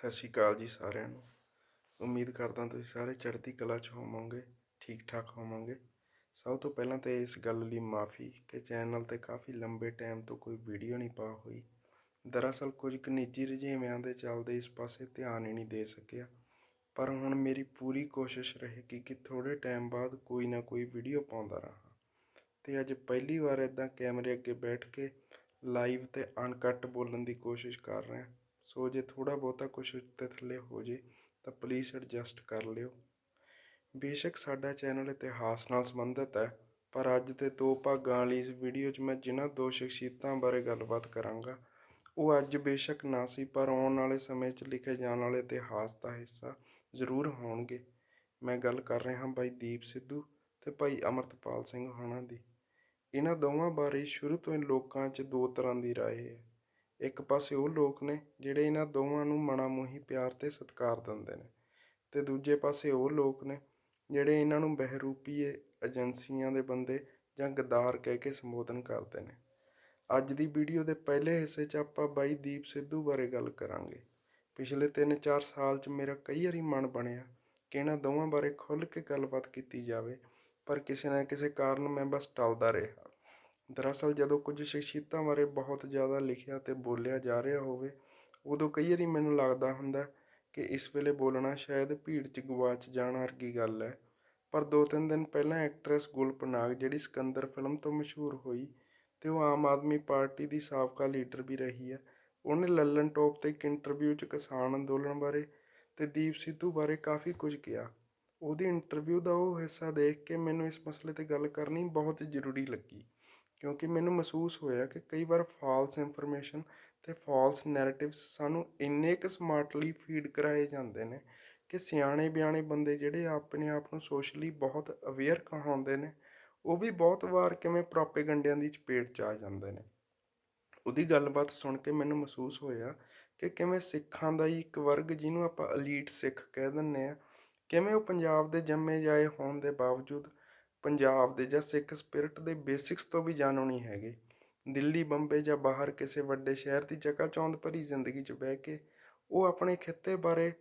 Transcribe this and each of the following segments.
ਸਤਿ ਸ਼੍ਰੀ ਅਕਾਲ ਜੀ ਸਾਰਿਆਂ ਨੂੰ। ਉਮੀਦ ਕਰਦਾ ਤੁਸੀਂ ਸਾਰੇ ਚੜ੍ਹਦੀ ਕਲਾ 'ਚ ਹੋਵੋਗੇ, ਠੀਕ ਠਾਕ ਹੋਵੋਗੇ। ਸਭ ਤੋਂ ਪਹਿਲਾਂ ਤਾਂ ਇਸ ਗੱਲ ਲਈ ਮਾਫੀ ਕਿ ਚੈਨਲ ਤੇ ਕਾਫੀ ਲੰਬੇ ਟਾਈਮ ਤੋਂ ਕੋਈ ਵੀਡੀਓ ਨਹੀਂ ਪਾ ਹੋਈ। ਦਰਅਸਲ ਕੁਝ ਕੁ ਨਿੱਜੀ ਰੁਝੇਵਿਆਂ ਦੇ ਚੱਲਦੇ ਇਸ ਪਾਸੇ ਧਿਆਨ ਹੀ ਨਹੀਂ ਦੇ ਸਕਿਆ। ਪਰ ਹੁਣ ਮੇਰੀ ਪੂਰੀ ਕੋਸ਼ਿਸ਼ ਰਹੇਗੀ ਕਿ ਥੋੜੇ ਟਾਈਮ ਬਾਅਦ ਕੋਈ ਨਾ ਕੋਈ ਵੀਡੀਓ ਪਾਉਂਦਾ ਰਹਾਂ। ਤੇ ਅੱਜ ਪਹਿਲੀ ਵਾਰ ਇਦਾਂ ਕੈਮਰੇ ਅੱਗੇ ਬੈਠ ਕੇ ਲਾਈਵ ਤੇ ਅਨਕੱਟ ਬੋਲਣ ਦੀ ਕੋਸ਼ਿਸ਼ ਕਰ ਰਿਹਾ। ਸੋ ਜੇ ਥੋੜ੍ਹਾ ਬਹੁਤਾ ਕੁਛ ਉੱਤੇ ਥੱਲੇ ਹੋ ਜੇ, ਤਾਂ ਪਲੀਜ਼ ਐਡਜਸਟ ਕਰ ਲਿਓ। ਬੇਸ਼ੱਕ ਸਾਡਾ ਚੈਨਲ ਇਤਿਹਾਸ ਨਾਲ ਸੰਬੰਧਿਤ ਹੈ, ਪਰ ਅੱਜ ਦੇ ਦੋ ਭਾਗਾਂ ਵਾਲੀ ਇਸ ਵੀਡੀਓ 'ਚ ਮੈਂ ਜਿਨ੍ਹਾਂ ਦੋ ਸ਼ਖਸੀਅਤਾਂ ਬਾਰੇ ਗੱਲਬਾਤ ਕਰਾਂਗਾ, ਉਹ ਅੱਜ ਬੇਸ਼ੱਕ ਨਾ ਸੀ, ਪਰ ਆਉਣ ਵਾਲੇ ਸਮੇਂ 'ਚ ਲਿਖੇ ਜਾਣ ਵਾਲੇ ਇਤਿਹਾਸ ਦਾ ਹਿੱਸਾ ਜ਼ਰੂਰ ਹੋਣਗੇ। ਮੈਂ ਗੱਲ ਕਰ ਰਿਹਾ ਹਾਂ ਭਾਈ ਦੀਪ ਸਿੱਧੂ ਤੇ ਭਾਈ ਅਮਰਤਪਾਲ ਸਿੰਘ ਹੋਣਾ ਦੀ। ਇਹਨਾਂ ਦੋਵਾਂ ਬਾਰੇ ਸ਼ੁਰੂ ਤੋਂ ਹੀ ਲੋਕਾਂ 'ਚ ਦੋ ਤਰ੍ਹਾਂ ਦੀ ਰਾਏ ਹੈ। ਇੱਕ ਪਾਸੇ ਉਹ ਲੋਕ ਨੇ ਜਿਹੜੇ ਇਹਨਾਂ ਦੋਵਾਂ ਨੂੰ ਮਣਾ ਮੋਹੀ, ਪਿਆਰ ਅਤੇ ਸਤਿਕਾਰ ਦਿੰਦੇ ਨੇ ਅਤੇ ਦੂਜੇ ਪਾਸੇ ਉਹ ਲੋਕ ਨੇ ਜਿਹੜੇ ਇਹਨਾਂ ਨੂੰ ਬਹਿਰੂਪੀਏ ਏਜੰਸੀਆਂ ਦੇ ਬੰਦੇ ਜਾਂ ਗਦਾਰ ਕਹਿ ਕੇ ਸੰਬੋਧਨ ਕਰਦੇ ਨੇ। ਅੱਜ ਦੀ ਵੀਡੀਓ ਦੇ ਪਹਿਲੇ ਹਿੱਸੇ 'ਚ ਆਪਾਂ ਬਾਈ ਦੀਪ ਸਿੱਧੂ ਬਾਰੇ ਗੱਲ ਕਰਾਂਗੇ। ਪਿਛਲੇ 3-4 ਸਾਲ 'ਚ ਮੇਰਾ ਕਈ ਵਾਰੀ ਮਨ ਬਣਿਆ ਕਿ ਇਹਨਾਂ ਦੋਵਾਂ ਬਾਰੇ ਖੁੱਲ੍ਹ ਕੇ ਗੱਲਬਾਤ ਕੀਤੀ ਜਾਵੇ, ਪਰ ਕਿਸੇ ਨਾ ਕਿਸੇ ਕਾਰਨ ਮੈਂ ਬਸ ਟਲਦਾ ਰਿਹਾ। ਦਰਅਸਲ ਜਦੋਂ ਕੁਝ ਸ਼ਖਸੀਅਤਾਂ ਬਾਰੇ ਬਹੁਤ ਜ਼ਿਆਦਾ ਲਿਖਿਆ ਅਤੇ ਬੋਲਿਆ ਜਾ ਰਿਹਾ ਹੋਵੇ, ਉਦੋਂ ਕਈ ਵਾਰੀ ਮੈਨੂੰ ਲੱਗਦਾ ਹੁੰਦਾ ਕਿ ਇਸ ਵੇਲੇ ਬੋਲਣਾ ਸ਼ਾਇਦ ਭੀੜ 'ਚ ਗਵਾਚ ਜਾਣ ਵਰਗੀ ਗੱਲ ਹੈ। ਪਰ ਦੋ ਤਿੰਨ ਦਿਨ ਪਹਿਲਾਂ ਐਕਟਰੈਸ ਗੁਲਪਨਾਗ, ਜਿਹੜੀ ਸਿਕੰਦਰ ਫਿਲਮ ਤੋਂ ਮਸ਼ਹੂਰ ਹੋਈ ਅਤੇ ਉਹ ਆਮ ਆਦਮੀ ਪਾਰਟੀ ਦੀ ਸਾਬਕਾ ਲੀਡਰ ਵੀ ਰਹੀ ਹੈ, ਉਹਨੇ ਲੱਲਨ ਟੋਪ ਤੇ ਇੱਕ ਇੰਟਰਵਿਊ 'ਚ ਕਿਸਾਨ ਅੰਦੋਲਨ ਬਾਰੇ ਅਤੇ ਦੀਪ ਸਿੱਧੂ ਬਾਰੇ ਕਾਫੀ ਕੁਝ ਕਿਹਾ। ਉਹਦੀ ਇੰਟਰਵਿਊ ਦਾ ਉਹ ਹਿੱਸਾ ਦੇਖ ਕੇ ਮੈਨੂੰ ਇਸ ਮਸਲੇ ਤੇ ਗੱਲ ਕਰਨੀ ਬਹੁਤ ਜ਼ਰੂਰੀ ਲੱਗੀ। ਕਿਉਂਕਿ ਮੈਨੂੰ ਮਹਿਸੂਸ ਹੋਇਆ ਕਿ ਕਈ ਵਾਰ ਫਾਲਸ ਇਨਫੋਰਮੇਸ਼ਨ ਅਤੇ ਫਾਲਸ ਨੈਰੇਟਿਵਸ ਸਾਨੂੰ ਇੰਨੇ ਕੁ ਸਮਾਰਟਲੀ ਫੀਡ ਕਰਾਏ ਜਾਂਦੇ ਨੇ ਕਿ ਸਿਆਣੇ ਬਿਆਣੇ ਬੰਦੇ ਜਿਹੜੇ ਆਪਣੇ ਆਪ ਨੂੰ ਸੋਸ਼ਲੀ ਬਹੁਤ ਅਵੇਅਰ ਕਹਾਉਂਦੇ ਨੇ, ਉਹ ਵੀ ਬਹੁਤ ਵਾਰ ਕਿਵੇਂ ਪ੍ਰੋਪੇਗੰਡਿਆਂ ਦੀ ਚਪੇਟ 'ਚ ਆ ਜਾਂਦੇ ਨੇ। ਉਹਦੀ ਗੱਲਬਾਤ ਸੁਣ ਕੇ ਮੈਨੂੰ ਮਹਿਸੂਸ ਹੋਇਆ ਕਿ ਕਿਵੇਂ ਸਿੱਖਾਂ ਦਾ ਹੀ ਇੱਕ ਵਰਗ ਜਿਹਨੂੰ ਆਪਾਂ ਅਲੀਟ ਸਿੱਖ ਕਹਿ ਦਿੰਨੇ ਆ, ਕਿਵੇਂ ਉਹ ਪੰਜਾਬ ਦੇ ਜੰਮੇ ਜਾਏ ਹੋਣ ਦੇ ਬਾਵਜੂਦ ਪੰਜਾਬ ਦੇ ਜਾਂ ਸਿੱਖ ਸਪਿਰਿਟ ਦੇ ਬੇਸਿਕਸ ਤੋਂ ਵੀ ਜਾਣੂ ਨਹੀਂ ਹੈਗੇ ਦਿੱਲੀ ਬੰਬੇ ਜਾਂ ਬਾਹਰ ਕਿਸੇ ਵੱਡੇ ਸ਼ਹਿਰ ਦੀ ਜਗ੍ਹਾ ਚੌਂਦ ਭਰੀ ਜ਼ਿੰਦਗੀ 'ਚ ਬਹਿ ਕੇ ਉਹ ਆਪਣੇ ਖਿੱਤੇ ਬਾਰੇ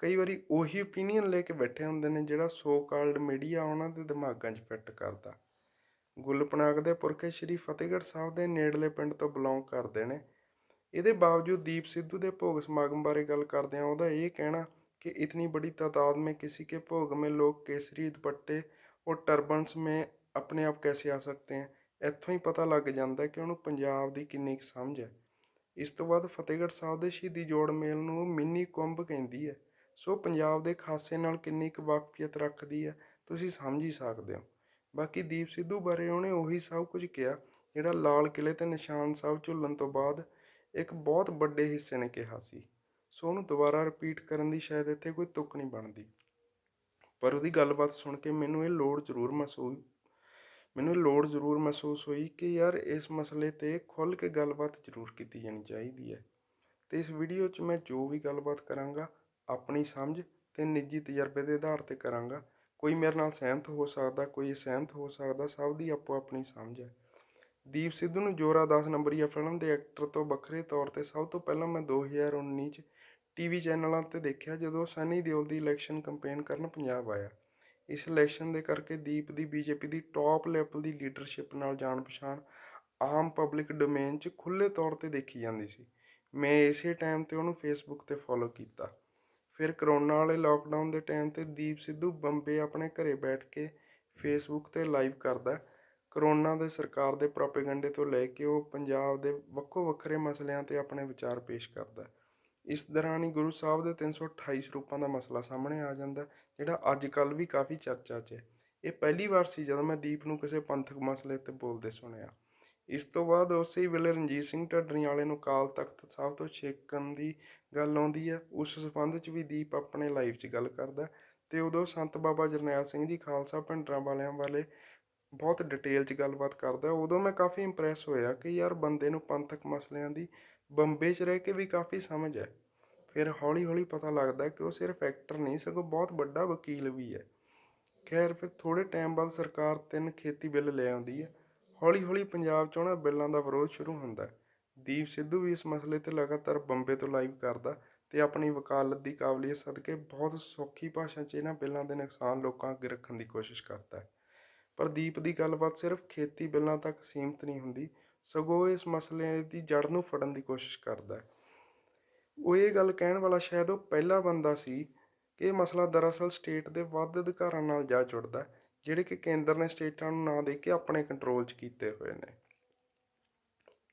ਕਈ ਵਾਰੀ ਉਹੀ ਓਪੀਨੀਅਨ ਲੈ ਕੇ ਬੈਠੇ ਹੁੰਦੇ ਨੇ ਜਿਹੜਾ ਸੋ ਕਾਲਡ ਮੀਡੀਆ ਉਹਨਾਂ ਦੇ ਦਿਮਾਗਾਂ 'ਚ ਫਿੱਟ ਕਰਦਾ ਗੁਲਪਨਾਗ ਦੇ ਪੁਰਖੇ ਸ਼੍ਰੀ ਫਤਿਹਗੜ੍ਹ ਸਾਹਿਬ ਦੇ ਨੇੜਲੇ ਪਿੰਡ ਤੋਂ ਬਿਲੋਂਗ ਕਰਦੇ ਨੇ ਇਹਦੇ ਬਾਵਜੂਦ ਦੀਪ ਸਿੱਧੂ ਦੇ ਭੋਗ ਸਮਾਗਮ ਬਾਰੇ ਗੱਲ ਕਰਦੇ ਆ ਉਹਦਾ ਇਹ ਕਹਿਣਾ कि इतनी बड़ी तादाद में किसी के भोग में लोग केसरी दुपट्टे और टर्बनस में ਆਪਣੇ ਆਪ ਕੈਸੇ ਆ ਸਕਦੇ ਹੈ ਇੱਥੋਂ ਹੀ ਪਤਾ ਲੱਗ ਜਾਂਦਾ ਕਿ ਉਹਨੂੰ ਪੰਜਾਬ ਦੀ ਕਿੰਨੀ ਕੁ ਸਮਝ ਹੈ ਇਸ ਤੋਂ ਬਾਅਦ ਫਤਿਹਗੜ੍ਹ ਸਾਹਿਬ ਦੇ ਸ਼ਹੀਦੀ ਜੋੜ ਮੇਲ ਨੂੰ ਮਿੰਨੀ ਕੁੰਭ ਕਹਿੰਦੀ ਹੈ ਸੋ ਪੰਜਾਬ ਦੇ ਖਾਸੇ ਨਾਲ ਕਿੰਨੀ ਕੁ ਵਾਕਫੀਅਤ ਰੱਖਦੀ ਹੈ ਤੁਸੀਂ ਸਮਝ ਹੀ ਸਕਦੇ ਹੋ ਬਾਕੀ ਦੀਪ ਸਿੱਧੂ ਬਾਰੇ ਉਹਨੇ ਉਹੀ ਸਭ ਕੁਝ ਕਿਹਾ ਜਿਹੜਾ ਲਾਲ ਕਿਲੇ ਤੇ ਨਿਸ਼ਾਨ ਸਾਹਿਬ ਝੁੱਲਣ ਤੋਂ ਬਾਅਦ ਇੱਕ ਬਹੁਤ ਵੱਡੇ ਹਿੱਸੇ ਨੇ ਕਿਹਾ ਸੀ ਸੋ ਉਹਨੂੰ ਦੁਬਾਰਾ ਰਿਪੀਟ ਕਰਨ ਦੀ ਸ਼ਾਇਦ ਇੱਥੇ ਕੋਈ ਤੁਕ ਨਹੀਂ ਬਣਦੀ ਪਰ ਉਹਦੀ ਗੱਲਬਾਤ ਸੁਣ ਕੇ ਮੈਨੂੰ ਇਹ ਲੋੜ ਜ਼ਰੂਰ ਮਹਿਸੂਸ ਮੈਨੂੰ ਇਹ ਲੋੜ ਜ਼ਰੂਰ ਮਹਿਸੂਸ ਹੋਈ ਕਿ ਯਾਰ ਇਸ ਮਸਲੇ ਤੇ ਖੁੱਲ ਕੇ ਗੱਲਬਾਤ ਜ਼ਰੂਰ ਕੀਤੀ ਜਾਣੀ ਚਾਹੀਦੀ ਹੈ। ਤੇ ਇਸ ਵੀਡੀਓ 'ਚ ਮੈਂ ਜੋ ਵੀ ਗੱਲਬਾਤ ਕਰਾਂਗਾ, ਆਪਣੀ ਸਮਝ ਤੇ ਨਿੱਜੀ ਤਜਰਬੇ ਦੇ ਆਧਾਰ ਤੇ ਕਰਾਂਗਾ। ਕੋਈ ਮੇਰੇ ਨਾਲ ਸਹਿਮਤ ਹੋ ਸਕਦਾ, ਕੋਈ ਅਸਹਿਮਤ ਹੋ ਸਕਦਾ, ਸਭ ਦੀ ਆਪੋ ਆਪਣੀ ਸਮਝ ਹੈ। ਦੀਪ ਸਿੱਧੂ ਨੂੰ ਜੋਰਾ 10 ਨੰਬਰੀਆ ਫਿਲਮ ਦੇ ਐਕਟਰ ਤੋਂ ਵੱਖਰੇ ਤੌਰ ਤੇ ਸਭ ਤੋਂ ਪਹਿਲਾਂ ਮੈਂ 2019 'ਚ ਟੀਵੀ ਚੈਨਲਾਂ ਤੇ ਦੇਖਿਆ, ਜਦੋਂ ਸਨੀ ਦਿਓਲ ਦੀ ਇਲੈਕਸ਼ਨ ਕੰਪੇਨ ਕਰਨ ਪੰਜਾਬ ਆਇਆ, ਇਸ ਇਲੈਕਸ਼ਨ ਦੇ ਕਰਕੇ ਦੀਪ ਦੀ ਬੀਜੇਪੀ ਦੀ ਟੌਪ ਲੈਵਲ ਦੀ ਲੀਡਰਸ਼ਿਪ ਨਾਲ ਜਾਣ ਪਛਾਣ ਆਮ ਪਬਲਿਕ ਡੋਮੇਨ 'ਚ ਖੁੱਲ੍ਹੇ ਤੌਰ ਤੇ ਦੇਖੀ ਜਾਂਦੀ ਸੀ। ਮੈਂ ਇਸੇ ਟਾਈਮ ਤੇ ਉਹਨੂੰ ਫੇਸਬੁੱਕ ਤੇ ਫੋਲੋ ਕੀਤਾ। ਫਿਰ ਕਰੋਨਾ ਵਾਲੇ ਲਾਕਡਾਊਨ ਦੇ ਟਾਈਮ ਤੇ ਦੀਪ ਸਿੱਧੂ ਬੰਬੇ ਆਪਣੇ ਘਰੇ ਬੈਠ ਕੇ ਫੇਸਬੁੱਕ ਤੇ ਲਾਈਵ ਕਰਦਾ ਕਰੋਨਾ ਦੇ ਸਰਕਾਰ ਦੇ ਪ੍ਰੋਪੇਗੈਂਡੇ ਤੋਂ ਲੈ ਕੇ ਉਹ ਪੰਜਾਬ ਦੇ ਵੱਖੋ ਵੱਖਰੇ ਮਸਲਿਆਂ ਤੇ ਆਪਣੇ ਵਿਚਾਰ ਪੇਸ਼ ਕਰਦਾ ਇਸ ਦੌਰਾਨ ਹੀ ਗੁਰੂ ਸਾਹਿਬ ਦੇ 328 ਸਰੂਪਾਂ ਦਾ ਮਸਲਾ ਸਾਹਮਣੇ ਆ ਜਾਂਦਾ ਜਿਹੜਾ ਅੱਜ ਕੱਲ ਵੀ ਕਾਫੀ ਚਰਚਾ 'ਚ ਹੈ। ਇਹ ਪਹਿਲੀ ਵਾਰ ਸੀ ਜਦੋਂ ਮੈਂ ਦੀਪ ਨੂੰ ਕਿਸੇ ਪੰਥਕ ਮਸਲੇ ਤੇ ਬੋਲਦੇ ਸੁਣਿਆ। ਇਸ ਤੋਂ ਬਾਅਦ ਉਸੇ ਵੇਲੇ ਰਣਜੀਤ ਸਿੰਘ ਢੱਡਰੀ ਵਾਲੇ ਨੂੰ ਕਾਲ ਤਖਤ ਸਾਹਿਬ ਤੋਂ ਛੇਕਣ ਦੀ ਗੱਲ ਆਉਂਦੀ ਹੈ। ਉਸ ਸਬੰਧ 'ਚ ਵੀ ਦੀਪ ਆਪਣੇ ਲਾਈਵ 'ਚ ਗੱਲ ਕਰਦਾ ਤੇ ਉਦੋਂ ਸੰਤ ਬਾਬਾ ਜਰਨੈਲ ਸਿੰਘ ਜੀ ਖਾਲਸਾ ਭਿੰਡਰਾਂ ਵਾਲਿਆਂ ਵਾਲੇ ਬਹੁਤ ਡਿਟੇਲ 'ਚ ਗੱਲਬਾਤ ਕਰਦਾ ਉਦੋਂ ਮੈਂ ਕਾਫੀ ਇੰਪ੍ਰੈਸ ਹੋਇਆ ਕਿ ਯਾਰ ਬੰਦੇ ਨੂੰ ਪੰਥਕ ਮਸਲਿਆਂ ਦੀ ਬੰਬੇ 'ਚ ਰਹਿ ਕੇ ਵੀ ਕਾਫੀ ਸਮਝ ਹੈ। ਫਿਰ ਹੌਲੀ ਹੌਲੀ ਪਤਾ ਲੱਗਦਾ ਕਿ ਉਹ ਸਿਰਫ ਐਕਟਰ ਨਹੀਂ, ਸਗੋਂ ਬਹੁਤ ਵੱਡਾ ਵਕੀਲ ਵੀ ਹੈ। ਖੈਰ, ਫਿਰ ਥੋੜੇ ਟਾਈਮ ਬਾਅਦ ਸਰਕਾਰ ਤਿੰਨ ਖੇਤੀ ਬਿੱਲ ਲੈ ਆਉਂਦੀ ਹੈ। ਹੌਲੀ ਹੌਲੀ ਪੰਜਾਬ 'ਚ ਉਹਨਾਂ ਬਿੱਲਾਂ ਦਾ ਵਿਰੋਧ ਸ਼ੁਰੂ ਹੁੰਦਾ ਦੀਪ ਸਿੱਧੂ ਵੀ ਇਸ ਮਸਲੇ ਤੇ ਲਗਾਤਾਰ ਬੰਬੇ ਤੋਂ ਲਾਈਵ ਕਰਦਾ ਤੇ ਆਪਣੀ ਵਕਾਲਤ ਦੀ ਕਾਬਲੀਅਤ ਸਦਕੇ ਬਹੁਤ ਸੌਖੀ ਭਾਸ਼ਾ 'ਚ ਇਹਨਾਂ ਬਿੱਲਾਂ ਦੇ ਨੁਕਸਾਨ ਲੋਕਾਂ ਅੱਗੇ ਰੱਖਣ ਦੀ ਕੋਸ਼ਿਸ਼ ਕਰਦਾ ਪਰ ਦੀਪ ਦੀ ਗੱਲਬਾਤ ਸਿਰਫ ਖੇਤੀ ਬਿੱਲਾਂ ਤੱਕ ਸੀਮਤ ਨਹੀਂ ਹੁੰਦੀ ਸਗੋਂ ਇਸ ਮਸਲੇ ਦੀ ਜੜ ਨੂੰ ਫੜਨ ਦੀ ਕੋਸ਼ਿਸ਼ ਕਰਦਾ ਹੈ। ਉਹ ਇਹ ਗੱਲ ਕਹਿਣ ਵਾਲਾ ਸ਼ਾਇਦ ਉਹ ਪਹਿਲਾ ਬੰਦਾ ਸੀ ਕਿ ਇਹ ਮਸਲਾ ਦਰਅਸਲ ਸਟੇਟ ਦੇ ਵੱਧ ਅਧਿਕਾਰਾਂ ਨਾਲ ਜਾ ਜੁੜਦਾ ਹੈ, ਜਿਹੜੇ ਕਿ ਕੇਂਦਰ ਨੇ ਸਟੇਟਾਂ ਨੂੰ ਨਾ ਦੇ ਕੇ ਆਪਣੇ ਕੰਟਰੋਲ 'ਚ ਕੀਤੇ ਹੋਏ ਨੇ।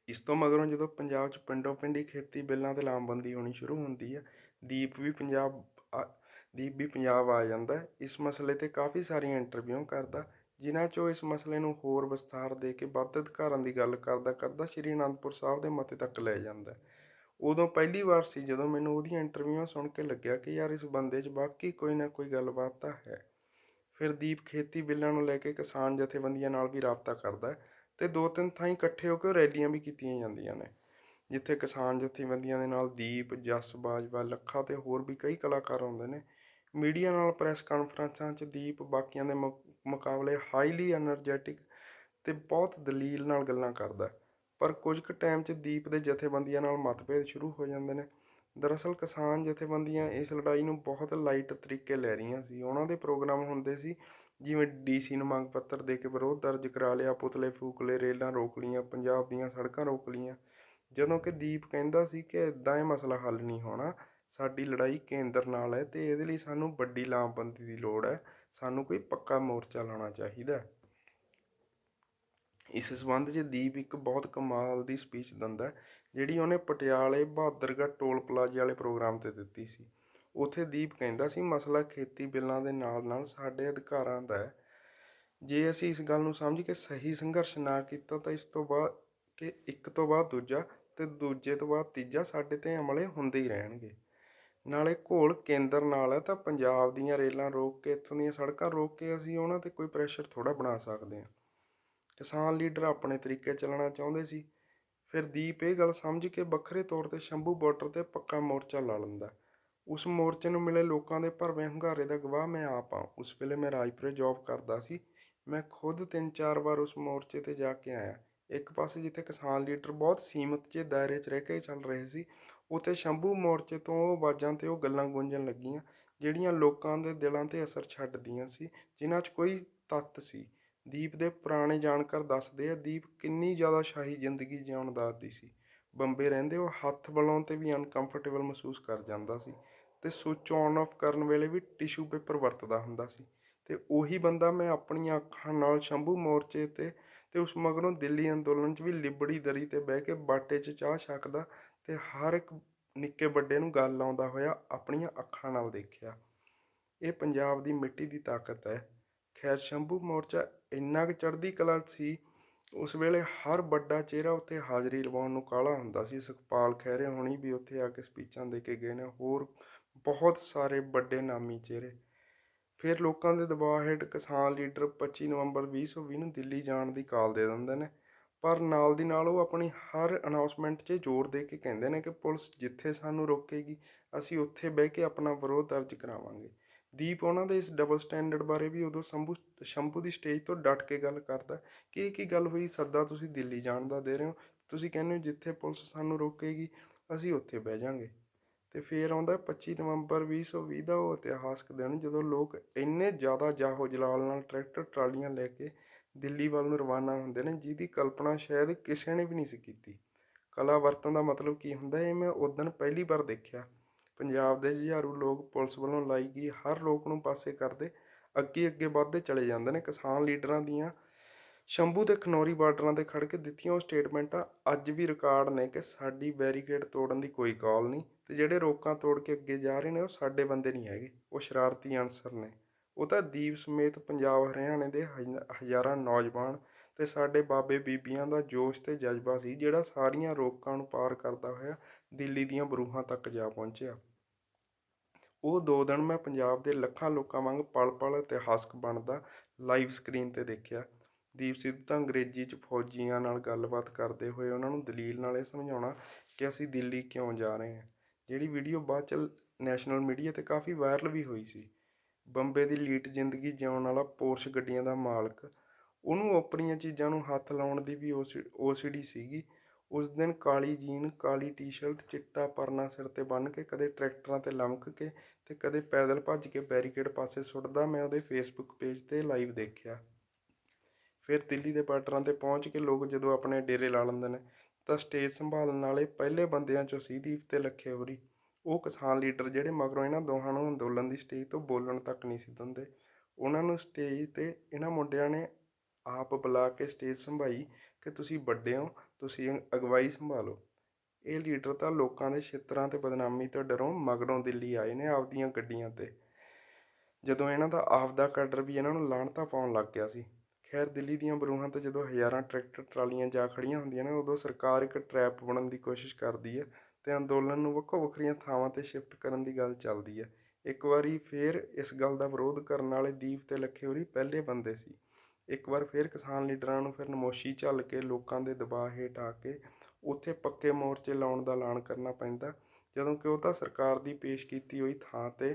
ਇਸ ਤੋਂ ਮਗਰੋਂ ਜਦੋਂ ਪੰਜਾਬ 'ਚ ਪਿੰਡੋਂ ਪਿੰਡੀ ਖੇਤੀ ਬਿੱਲਾਂ ਤੇ ਲਾਮਬੰਦੀ ਹੋਣੀ ਸ਼ੁਰੂ ਹੁੰਦੀ ਹੈ, ਦੀਪ ਵੀ ਪੰਜਾਬ ਆ- ਦੀਪ ਵੀ ਪੰਜਾਬ ਆ ਜਾਂਦਾ ਇਸ ਮਸਲੇ ਤੇ ਕਾਫੀ ਸਾਰੀਆਂ ਇੰਟਰਵਿਊ ਕਰਦਾ ਜਿਨ੍ਹਾਂ 'ਚੋਂ ਇਸ ਮਸਲੇ ਨੂੰ ਹੋਰ ਵਿਸਥਾਰ ਦੇ ਕੇ ਵੱਧ ਅਧਿਕਾਰਾਂ ਦੀ ਗੱਲ ਕਰਦਾ ਕਰਦਾ ਸ਼੍ਰੀ ਅਨੰਦਪੁਰ ਸਾਹਿਬ ਦੇ ਮੱਥੇ ਤੱਕ ਲੈ ਜਾਂਦਾ ਉਦੋਂ ਪਹਿਲੀ ਵਾਰ ਸੀ ਜਦੋਂ ਮੈਨੂੰ ਉਹਦੀਆਂ ਇੰਟਰਵਿਊਆਂ ਸੁਣ ਕੇ ਲੱਗਿਆ ਕਿ ਯਾਰ ਇਸ ਬੰਦੇ 'ਚ ਬਾਕੀ ਕੋਈ ਨਾ ਕੋਈ ਗੱਲਬਾਤ ਤਾਂ ਹੈ। ਫਿਰ ਦੀਪ ਖੇਤੀ ਬਿੱਲਾਂ ਨੂੰ ਲੈ ਕੇ ਕਿਸਾਨ ਜਥੇਬੰਦੀਆਂ ਨਾਲ ਵੀ ਰਾਬਤਾ ਕਰਦਾ ਹੈ ਤੇ ਦੋ ਤਿੰਨ ਥਾਈਂ ਇਕੱਠੇ ਹੋ ਕੇ ਉਹ ਰੈਲੀਆਂ ਵੀ ਕੀਤੀਆਂ ਜਾਂਦੀਆਂ ਨੇ, ਜਿੱਥੇ ਕਿਸਾਨ ਜਥੇਬੰਦੀਆਂ ਦੇ ਨਾਲ ਦੀਪ, ਜਸ ਬਾਜਵਾ, ਲੱਖਾ ਤੇ ਹੋਰ ਵੀ ਕਈ ਕਲਾਕਾਰ ਆਉਂਦੇ ਨੇ। ਮੀਡੀਆ ਨਾਲ ਪ੍ਰੈਸ ਕਾਨਫਰੰਸਾਂ 'ਚ ਦੀਪ ਬਾਕੀਆਂ ਦੇ ਮੁਕਾਬਲੇ ਹਾਈਲੀ ਐਨਰਜੈਟਿਕ ਅਤੇ ਬਹੁਤ ਦਲੀਲ ਨਾਲ ਗੱਲਾਂ ਕਰਦਾ ਪਰ ਕੁਝ ਕੁ ਟਾਈਮ 'ਚ ਦੀਪ ਦੇ ਜਥੇਬੰਦੀਆਂ ਨਾਲ ਮਤਭੇਦ ਸ਼ੁਰੂ ਹੋ ਜਾਂਦੇ ਨੇ। ਦਰਅਸਲ ਕਿਸਾਨ ਜਥੇਬੰਦੀਆਂ ਇਸ ਲੜਾਈ ਨੂੰ ਬਹੁਤ ਲਾਈਟ ਤਰੀਕੇ ਲੈ ਰਹੀਆਂ ਸੀ। ਉਹਨਾਂ ਦੇ ਪ੍ਰੋਗਰਾਮ ਹੁੰਦੇ ਸੀ, ਜਿਵੇਂ ਡੀਸੀ ਨੂੰ ਮੰਗ ਪੱਤਰ ਦੇ ਕੇ ਵਿਰੋਧ ਦਰਜ ਕਰਾ ਲਿਆ, ਪੁਤਲੇ ਫੂਕਲੇ, ਰੇਲਾਂ ਰੋਕ ਲੀਆਂ ਪੰਜਾਬ ਦੀਆਂ ਸੜਕਾਂ ਰੋਕ ਲੀਆਂ ਜਦੋਂ ਕਿ ਦੀਪ ਕਹਿੰਦਾ ਸੀ ਕਿ ਇਦਾਂ ਇਹ ਮਸਲਾ ਹੱਲ ਨਹੀਂ ਹੋਣਾ। ਸਾਡੀ ਲੜਾਈ ਕੇਂਦਰ ਨਾਲ ਹੈ ਤੇ ਇਹਦੇ ਲਈ ਸਾਨੂੰ ਵੱਡੀ ਲਾਮਬੰਦੀ ਦੀ ਲੋੜ ਹੈ। ਸਾਨੂੰ ਕੋਈ ਪੱਕਾ ਮੋਰਚਾ ਲਾਉਣਾ ਚਾਹੀਦਾ ਇਸ ਸਬੰਧ 'ਚ ਦੀਪ ਇੱਕ ਬਹੁਤ ਕਮਾਲ ਦੀ ਸਪੀਚ ਦਿੰਦਾ ਜਿਹੜੀ ਉਹਨੇ ਪਟਿਆਲੇ ਬਹਾਦਰਗੜ੍ਹ ਟੋਲ ਪਲਾਜ਼ੇ ਵਾਲੇ ਪ੍ਰੋਗਰਾਮ ਤੇ ਦਿੱਤੀ ਸੀ। ਉੱਥੇ ਦੀਪ ਕਹਿੰਦਾ ਸੀ, ਮਸਲਾ ਖੇਤੀ ਬਿੱਲਾਂ ਦੇ ਨਾਲ ਨਾਲ ਸਾਡੇ ਅਧਿਕਾਰਾਂ ਦਾ ਹੈ। ਜੇ ਅਸੀਂ ਇਸ ਗੱਲ ਨੂੰ ਸਮਝ ਕੇ ਸਹੀ ਸੰਘਰਸ਼ ਨਾ ਕੀਤਾ ਤਾਂ ਇਸ ਤੋਂ ਬਾਅਦ ਕਿ ਇੱਕ ਤੋਂ ਬਾਅਦ ਦੂਜਾ ਤੇ ਦੂਜੇ ਤੋਂ ਬਾਅਦ ਤੀਜਾ ਸਾਡੇ ਤੇ ਹਮਲੇ ਹੁੰਦੇ ਹੀ ਰਹਿਣਗੇ। ਨਾਲੇ ਘੋਲ ਕੇਂਦਰ ਨਾਲ ਹੈ, ਤਾਂ ਪੰਜਾਬ ਦੀਆਂ ਰੇਲਾਂ ਰੋਕ ਕੇ, ਇੱਥੋਂ ਦੀਆਂ ਸੜਕਾਂ ਰੋਕ ਕੇ ਅਸੀਂ ਉਹਨਾਂ ਤੇ ਕੋਈ ਪ੍ਰੈਸ਼ਰ ਥੋੜਾ ਬਣਾ ਸਕਦੇ ਹਾਂ। ਕਿਸਾਨ ਲੀਡਰ ਆਪਣੇ ਤਰੀਕੇ ਚੱਲਣਾ ਚਾਹੁੰਦੇ ਸੀ। ਫਿਰ ਦੀਪ ਇਹ ਗੱਲ ਸਮਝ ਕੇ ਵੱਖਰੇ ਤੌਰ ਤੇ ਸ਼ੰਭੂ ਬਾਰਡਰ ਤੇ ਪੱਕਾ ਮੋਰਚਾ ਲਾ ਲੈਂਦਾ। ਉਸ ਮੋਰਚੇ ਨੂੰ ਮਿਲੇ ਲੋਕਾਂ ਦੇ ਭਰਵੇਂ ਹੁੰਗਾਰੇ ਦਾ ਗਵਾਹ ਮੈਂ ਆਪ ਹਾਂ। ਉਸ ਵੇਲੇ ਮੈਂ ਰਾਜਪੁਰੇ ਜੌਬ ਕਰਦਾ ਸੀ। ਮੈਂ ਖੁਦ ਤਿੰਨ ਚਾਰ ਵਾਰ ਉਸ ਮੋਰਚੇ ਤੇ ਜਾ ਕੇ ਆਇਆ। ਇੱਕ ਪਾਸੇ ਜਿੱਥੇ ਕਿਸਾਨ ਲੀਡਰ ਬਹੁਤ ਸੀਮਤ ਜਿਹੇ ਦਾਇਰੇ 'ਚ ਰਹਿ ਕੇ ਚੱਲ ਰਹੇ ਸੀ ਉੱਥੇ ਸ਼ੰਭੂ ਮੋਰਚੇ ਤੋਂ ਉਹ ਆਵਾਜ਼ਾਂ ਤੇ ਉਹ ਗੱਲਾਂ ਗੂੰਜਣ ਲੱਗੀਆਂ, ਜਿਹੜੀਆਂ ਲੋਕਾਂ ਦੇ ਦਿਲਾਂ ਤੇ ਅਸਰ ਛੱਡਦੀਆਂ ਸੀ, ਜਿਨ੍ਹਾਂ 'ਚ ਕੋਈ ਤੱਤ ਸੀ। ਦੀਪ ਦੇ ਪੁਰਾਣੇ ਜਾਣਕਾਰ ਦੱਸਦੇ ਆ, ਦੀਪ ਕਿੰਨੀ ਜ਼ਿਆਦਾ ਸ਼ਾਹੀ ਜ਼ਿੰਦਗੀ ਜਿਉਣ ਦਾ ਸੀ। ਬੰਬੇ ਰਹਿੰਦੇ ਉਹ ਹੱਥ ਬਲਾਉਣ ਤੇ ਵੀ ਅਨਕੰਫਰਟੇਬਲ ਮਹਿਸੂਸ ਕਰ ਜਾਂਦਾ ਸੀ ਤੇ ਸੁੱਚ ਆਨ ਆਫ ਕਰਨ ਵੇਲੇ ਵੀ ਟਿਸ਼ੂ ਪੇਪਰ ਵਰਤਦਾ ਹੁੰਦਾ ਸੀ। ਤੇ ਉਹੀ ਬੰਦਾ ਮੈਂ ਆਪਣੀਆਂ ਅੱਖਾਂ ਨਾਲ ਸ਼ੰਭੂ ਮੋਰਚੇ ਤੇ ਤੇ ਉਸ ਮਗਰੋਂ ਦਿੱਲੀ ਅੰਦੋਲਨ 'ਚ ਵੀ ਲਿਬੜੀ ਦਰੀ ਤੇ ਬਹਿ ਕੇ ਬਾਟੇ 'ਚ ਚਾਹ ਛਕਦਾ ਅਤੇ ਹਰ ਇੱਕ ਨਿੱਕੇ ਵੱਡੇ ਨੂੰ ਗੱਲ ਲਾਉਂਦਾ ਹੋਇਆ ਆਪਣੀਆਂ ਅੱਖਾਂ ਨਾਲ ਦੇਖਿਆ। ਇਹ ਪੰਜਾਬ ਦੀ ਮਿੱਟੀ ਦੀ ਤਾਕਤ ਹੈ। ਖੈਰ, ਸ਼ੰਭੂ ਮੋਰਚਾ ਇੰਨਾ ਕੁ ਚੜ੍ਹਦੀ ਕਲਾ ਸੀ, ਉਸ ਵੇਲੇ ਹਰ ਵੱਡਾ ਚਿਹਰਾ ਉੱਥੇ ਹਾਜ਼ਰੀ ਲਵਾਉਣ ਨੂੰ ਕਾਹਲਾ ਹੁੰਦਾ ਸੀ। ਸੁਖਪਾਲ ਖਹਿਰੇ ਹੋਣੀ ਵੀ ਉੱਥੇ ਆ ਕੇ ਸਪੀਚਾਂ ਦੇ ਕੇ ਗਏ ਨੇ, ਹੋਰ ਬਹੁਤ ਸਾਰੇ ਵੱਡੇ ਨਾਮੀ ਚਿਹਰੇ। ਫਿਰ ਲੋਕਾਂ ਦੇ ਦਬਾਅ ਹੇਠ ਕਿਸਾਨ ਲੀਡਰ 25 ਨਵੰਬਰ 2020 ਨੂੰ ਦਿੱਲੀ ਜਾਣ ਦੀ ਕਾਲ ਦੇ ਦਿੰਦੇ ਨੇ। ਪਰ ਨਾਲ ਦੀ ਨਾਲ ਉਹ ਆਪਣੀ ਹਰ ਅਨਾਉਂਸਮੈਂਟ 'ਚ ਜ਼ੋਰ ਦੇ ਕੇ ਕਹਿੰਦੇ ਨੇ ਕਿ ਪੁਲਿਸ ਜਿੱਥੇ ਸਾਨੂੰ ਰੋਕੇਗੀ, ਅਸੀਂ ਉੱਥੇ ਬਹਿ ਕੇ ਆਪਣਾ ਵਿਰੋਧ ਦਰਜ ਕਰਾਵਾਂਗੇ। ਦੀਪ ਉਹਨਾਂ ਦੇ ਇਸ ਡਬਲ ਸਟੈਂਡਰਡ ਬਾਰੇ ਵੀ ਉਦੋਂ ਸ਼ੰਭੂ ਸ਼ੰਭੂ ਦੀ ਸਟੇਜ ਤੋਂ ਡਟ ਕੇ ਗੱਲ ਕਰਦਾ, ਕਿ ਇਹ ਕੀ ਗੱਲ ਹੋਈ? ਸੱਦਾ ਤੁਸੀਂ ਦਿੱਲੀ ਜਾਣ ਦਾ ਦੇ ਰਹੇ ਹੋ। ਤੁਸੀਂ ਕਹਿੰਦੇ ਹੋ ਜਿੱਥੇ ਪੁਲਿਸ ਸਾਨੂੰ ਰੋਕੇਗੀ, ਅਸੀਂ ਉੱਥੇ ਬਹਿ ਜਾਾਂਗੇ। ਤੇ ਫੇਰ ਆਉਂਦਾ 25 ਨਵੰਬਰ 2020 ਦਾ ਉਹ ਇਤਿਹਾਸਕ ਦਿਨ ਜਦੋਂ ਲੋਕ ਇੰਨੇ ਜ਼ਿਆਦਾ ਜਾਹੋ ਜਲਾਲ ਨਾਲ ਟਰੈਕਟਰ, ਟਰਾਲੀਆਂ ਲੈ ਕੇ ਦਿੱਲੀ ਵੱਲ ਨੂੰ ਰਵਾਨਾ ਹੁੰਦੇ ਨੇ, ਜਿਹਦੀ ਕਲਪਨਾ ਸ਼ਾਇਦ ਕਿਸੇ ਨੇ ਵੀ ਨਹੀਂ ਸੀ ਕੀਤੀ। ਕਲਾ ਵਰਤਨ ਦਾ ਮਤਲਬ ਕੀ ਹੁੰਦਾ ਇਹ ਮੈਂ ਉਦੋਂ ਪਹਿਲੀ ਵਾਰ ਦੇਖਿਆ। ਪੰਜਾਬ ਦੇ ਹਜ਼ਾਰੂ ਲੋਕ ਪੁਲਿਸ ਵੱਲੋਂ ਲਾਈ ਗਈ ਹਰ ਲੋਕ ਨੂੰ ਪਾਸੇ ਕਰਦੇ, ਅੱਗੇ ਅੱਗੇ ਵੱਧਦੇ ਚਲੇ ਜਾਂਦੇ ਨੇ। ਕਿਸਾਨ ਲੀਡਰਾਂ ਦੀਆਂ ਸ਼ੰਭੂ ਤੇ ਖਨੌਰੀ ਬਾਰਡਰਾਂ ਤੇ ਖੜ ਕੇ ਦਿੱਤੀਆਂ ਉਹ ਸਟੇਟਮੈਂਟਾਂ ਅੱਜ ਵੀ ਰਿਕਾਰਡ ਨੇ ਕਿ ਸਾਡੀ ਬੈਰੀਕੇਡ ਤੋੜਨ ਦੀ ਕੋਈ ਕਾਲ ਨਹੀਂ ਤੇ ਜਿਹੜੇ ਰੋਕਾਂ ਤੋੜ ਕੇ ਅੱਗੇ ਜਾ ਰਹੇ ਨੇ ਉਹ ਸਾਡੇ ਬੰਦੇ ਨਹੀਂ ਹੈਗੇ, ਉਹ ਸ਼ਰਾਰਤੀ ਅਨਸਰ ਨੇ। ਉਹ ਤਾਂ ਦੀਪ ਸਮੇਤ ਪੰਜਾਬ ਹਰਿਆਣੇ ਦੇ ਹਜ਼- ਹਜ਼ਾਰਾਂ ਨੌਜਵਾਨ ਅਤੇ ਸਾਡੇ ਬਾਬੇ ਬੀਬੀਆਂ ਦਾ ਜੋਸ਼ ਅਤੇ ਜਜ਼ਬਾ ਸੀ, ਜਿਹੜਾ ਸਾਰੀਆਂ ਰੋਕਾਂ ਨੂੰ ਪਾਰ ਕਰਦਾ ਹੋਇਆ ਦਿੱਲੀ ਦੀਆਂ ਬਰੂਹਾਂ ਤੱਕ ਜਾ ਪਹੁੰਚਿਆ। ਉਹ ਦੋ ਦਿਨ ਮੈਂ ਪੰਜਾਬ ਦੇ ਲੱਖਾਂ ਲੋਕਾਂ ਵਾਂਗ ਪਲ-ਪਲ ਇਤਿਹਾਸਕ ਬਣਦਾ ਲਾਈਵ ਸਕਰੀਨ ਤੇ ਦੇਖਿਆ। ਦੀਪ ਸਿੱਧੂ ਤਾਂ ਅੰਗਰੇਜ਼ੀ 'ਚ ਫੌਜੀਆਂ ਨਾਲ ਗੱਲਬਾਤ ਕਰਦੇ ਹੋਏ ਉਹਨਾਂ ਨੂੰ ਦਲੀਲ ਨਾਲ ਇਹ ਸਮਝਾਉਣਾ ਕਿ ਅਸੀਂ ਦਿੱਲੀ ਕਿਉਂ ਜਾ ਰਹੇ ਹਾਂ। ਜਿਹੜੀ ਵੀਡੀਓ ਬਾਅਦ ਚ ਨੈਸ਼ਨਲ ਮੀਡੀਆ ਤੇ ਕਾਫੀ ਵਾਇਰਲ ਵੀ ਹੋਈ ਸੀ। ਬੰਬੇ ਦੀ ਲੀਟ ਜ਼ਿੰਦਗੀ ਜਿਉਣ ਵਾਲਾ ਪੋਰਸ਼ ਗੱਡੀਆਂ ਦਾ ਮਾਲਕ। ਉਹਨੂੰ ਆਪਣੀਆਂ ਚੀਜ਼ਾਂ ਨੂੰ ਹੱਥ ਲਾਉਣ ਦੀ ਵੀ ਓਸੀਡੀ ਸੀਗੀ। ਉਸ ਦਿਨ ਕਾਲੀ ਜੀਨ, ਕਾਲੀ ਟੀ-ਸ਼ਰਟ, ਚਿੱਟਾ ਪਰਨਾ ਸਿਰ ਤੇ ਬੰਨ੍ਹ ਕੇ ਕਦੇ ਟਰੈਕਟਰਾਂ ਤੇ ਲਮਕ ਕੇ ਤੇ ਕਦੇ ਪੈਦਲ ਭੱਜ ਕੇ ਬੈਰੀਕੇਡ ਪਾਸੇ ਸੁੱਟਦਾ, ਮੈਂ ਉਹਦੇ ਫੇਸਬੁੱਕ ਪੇਜ ਤੇ ਲਾਈਵ ਦੇਖਿਆ। ਫਿਰ ਦਿੱਲੀ ਦੇ ਬਾਰਡਰਾਂ ਤੇ ਪਹੁੰਚ ਕੇ ਲੋਕ ਜਦੋਂ ਆਪਣੇ ਡੇਰੇ ਲਾ ਲੈਂਦੇ ਨੇ, ਤਾਂ ਸਟੇਜ ਸੰਭਾਲਣ ਵਾਲੇ ਪਹਿਲੇ ਬੰਦਿਆਂ ਚੋਂ ਸੀ ਦੀਪ ਤੇ ਲੱਖੇ ਹੋਰੀ। ਉਹ ਕਿਸਾਨ ਲੀਡਰ ਜਿਹੜੇ ਮਗਰੋਂ ਇਹਨਾਂ ਦੋਹਾਂ ਨੂੰ ਅੰਦੋਲਨ ਦੀ ਸਟੇਜ ਤੋਂ ਬੋਲਣ ਤੱਕ ਨਹੀਂ ਸੀ ਦਿੰਦੇ। ਉਹਨਾਂ ਨੂੰ ਸਟੇਜ ਤੇ ਇਹਨਾਂ ਮੁੰਡਿਆਂ ਨੇ ਆਪ ਬੁਲਾ ਕੇ ਸਟੇਜ ਸੰਭਾਈ ਕਿ ਤੁਸੀਂ ਵੱਡੇ ਹੋ, ਤੁਸੀਂ ਅਗਵਾਈ ਸੰਭਾਲੋ। ਇਹ ਲੀਡਰ ਤਾਂ ਲੋਕਾਂ ਦੇ ਛਿੱਤਰਾਂ ਤੇ ਬਦਨਾਮੀ ਤੋਂ ਡਰੋਂ ਮਗਰੋਂ ਦਿੱਲੀ ਆਏ ਨੇ ਆਪਦੀਆਂ ਗੱਡੀਆਂ ਤੇ। ਜਦੋਂ ਇਹਨਾਂ ਦਾ ਆਪਦਾ ਕੈਡਰ ਵੀ ਇਹਨਾਂ ਨੂੰ ਲਾਹਣਤਾ ਪਾਉਣ ਲੱਗ ਗਿਆ ਸੀ। ਖੈਰ, ਦਿੱਲੀ ਦੀਆਂ ਬਰੂਹਾਂ ਤੇ ਜਦੋਂ ਹਜ਼ਾਰਾਂ ਟਰੈਕਟਰ, ਟਰਾਲੀਆਂ ਜਾ ਖੜੀਆਂ ਹੁੰਦੀਆਂ ਨੇ, ਉਦੋਂ ਸਰਕਾਰ ਇੱਕ ਟਰੈਪ ਬਣਨ ਦੀ ਕੋਸ਼ਿਸ਼ ਕਰਦੀ ਹੈ। ਅਤੇ ਅੰਦੋਲਨ ਨੂੰ ਵੱਖੋ ਵੱਖਰੀਆਂ ਥਾਵਾਂ ਤੇ ਸ਼ਿਫਟ ਕਰਨ ਦੀ ਗੱਲ ਚੱਲਦੀ ਹੈ। ਇੱਕ ਵਾਰੀ ਫਿਰ ਇਸ ਗੱਲ ਦਾ ਵਿਰੋਧ ਕਰਨ ਵਾਲੇ ਦੀਪ ਅਤੇ ਲੱਖੇ ਹੋਰੀ ਪਹਿਲੇ ਬੰਦੇ ਸੀ। ਇੱਕ ਵਾਰ ਫਿਰ ਕਿਸਾਨ ਲੀਡਰਾਂ ਨੂੰ ਫਿਰ ਨਮੋਸ਼ੀ ਝੱਲ ਕੇ ਲੋਕਾਂ ਦੇ ਦਬਾਅ ਹੇਠ ਆ ਕੇ ਉੱਥੇ ਪੱਕੇ ਮੋਰਚੇ ਲਾਉਣ ਦਾ ਐਲਾਨ ਕਰਨਾ ਪੈਂਦਾ, ਜਦੋਂ ਕਿ ਉਹ ਤਾਂ ਸਰਕਾਰ ਦੀ ਪੇਸ਼ ਕੀਤੀ ਹੋਈ ਥਾਂ ਤੇ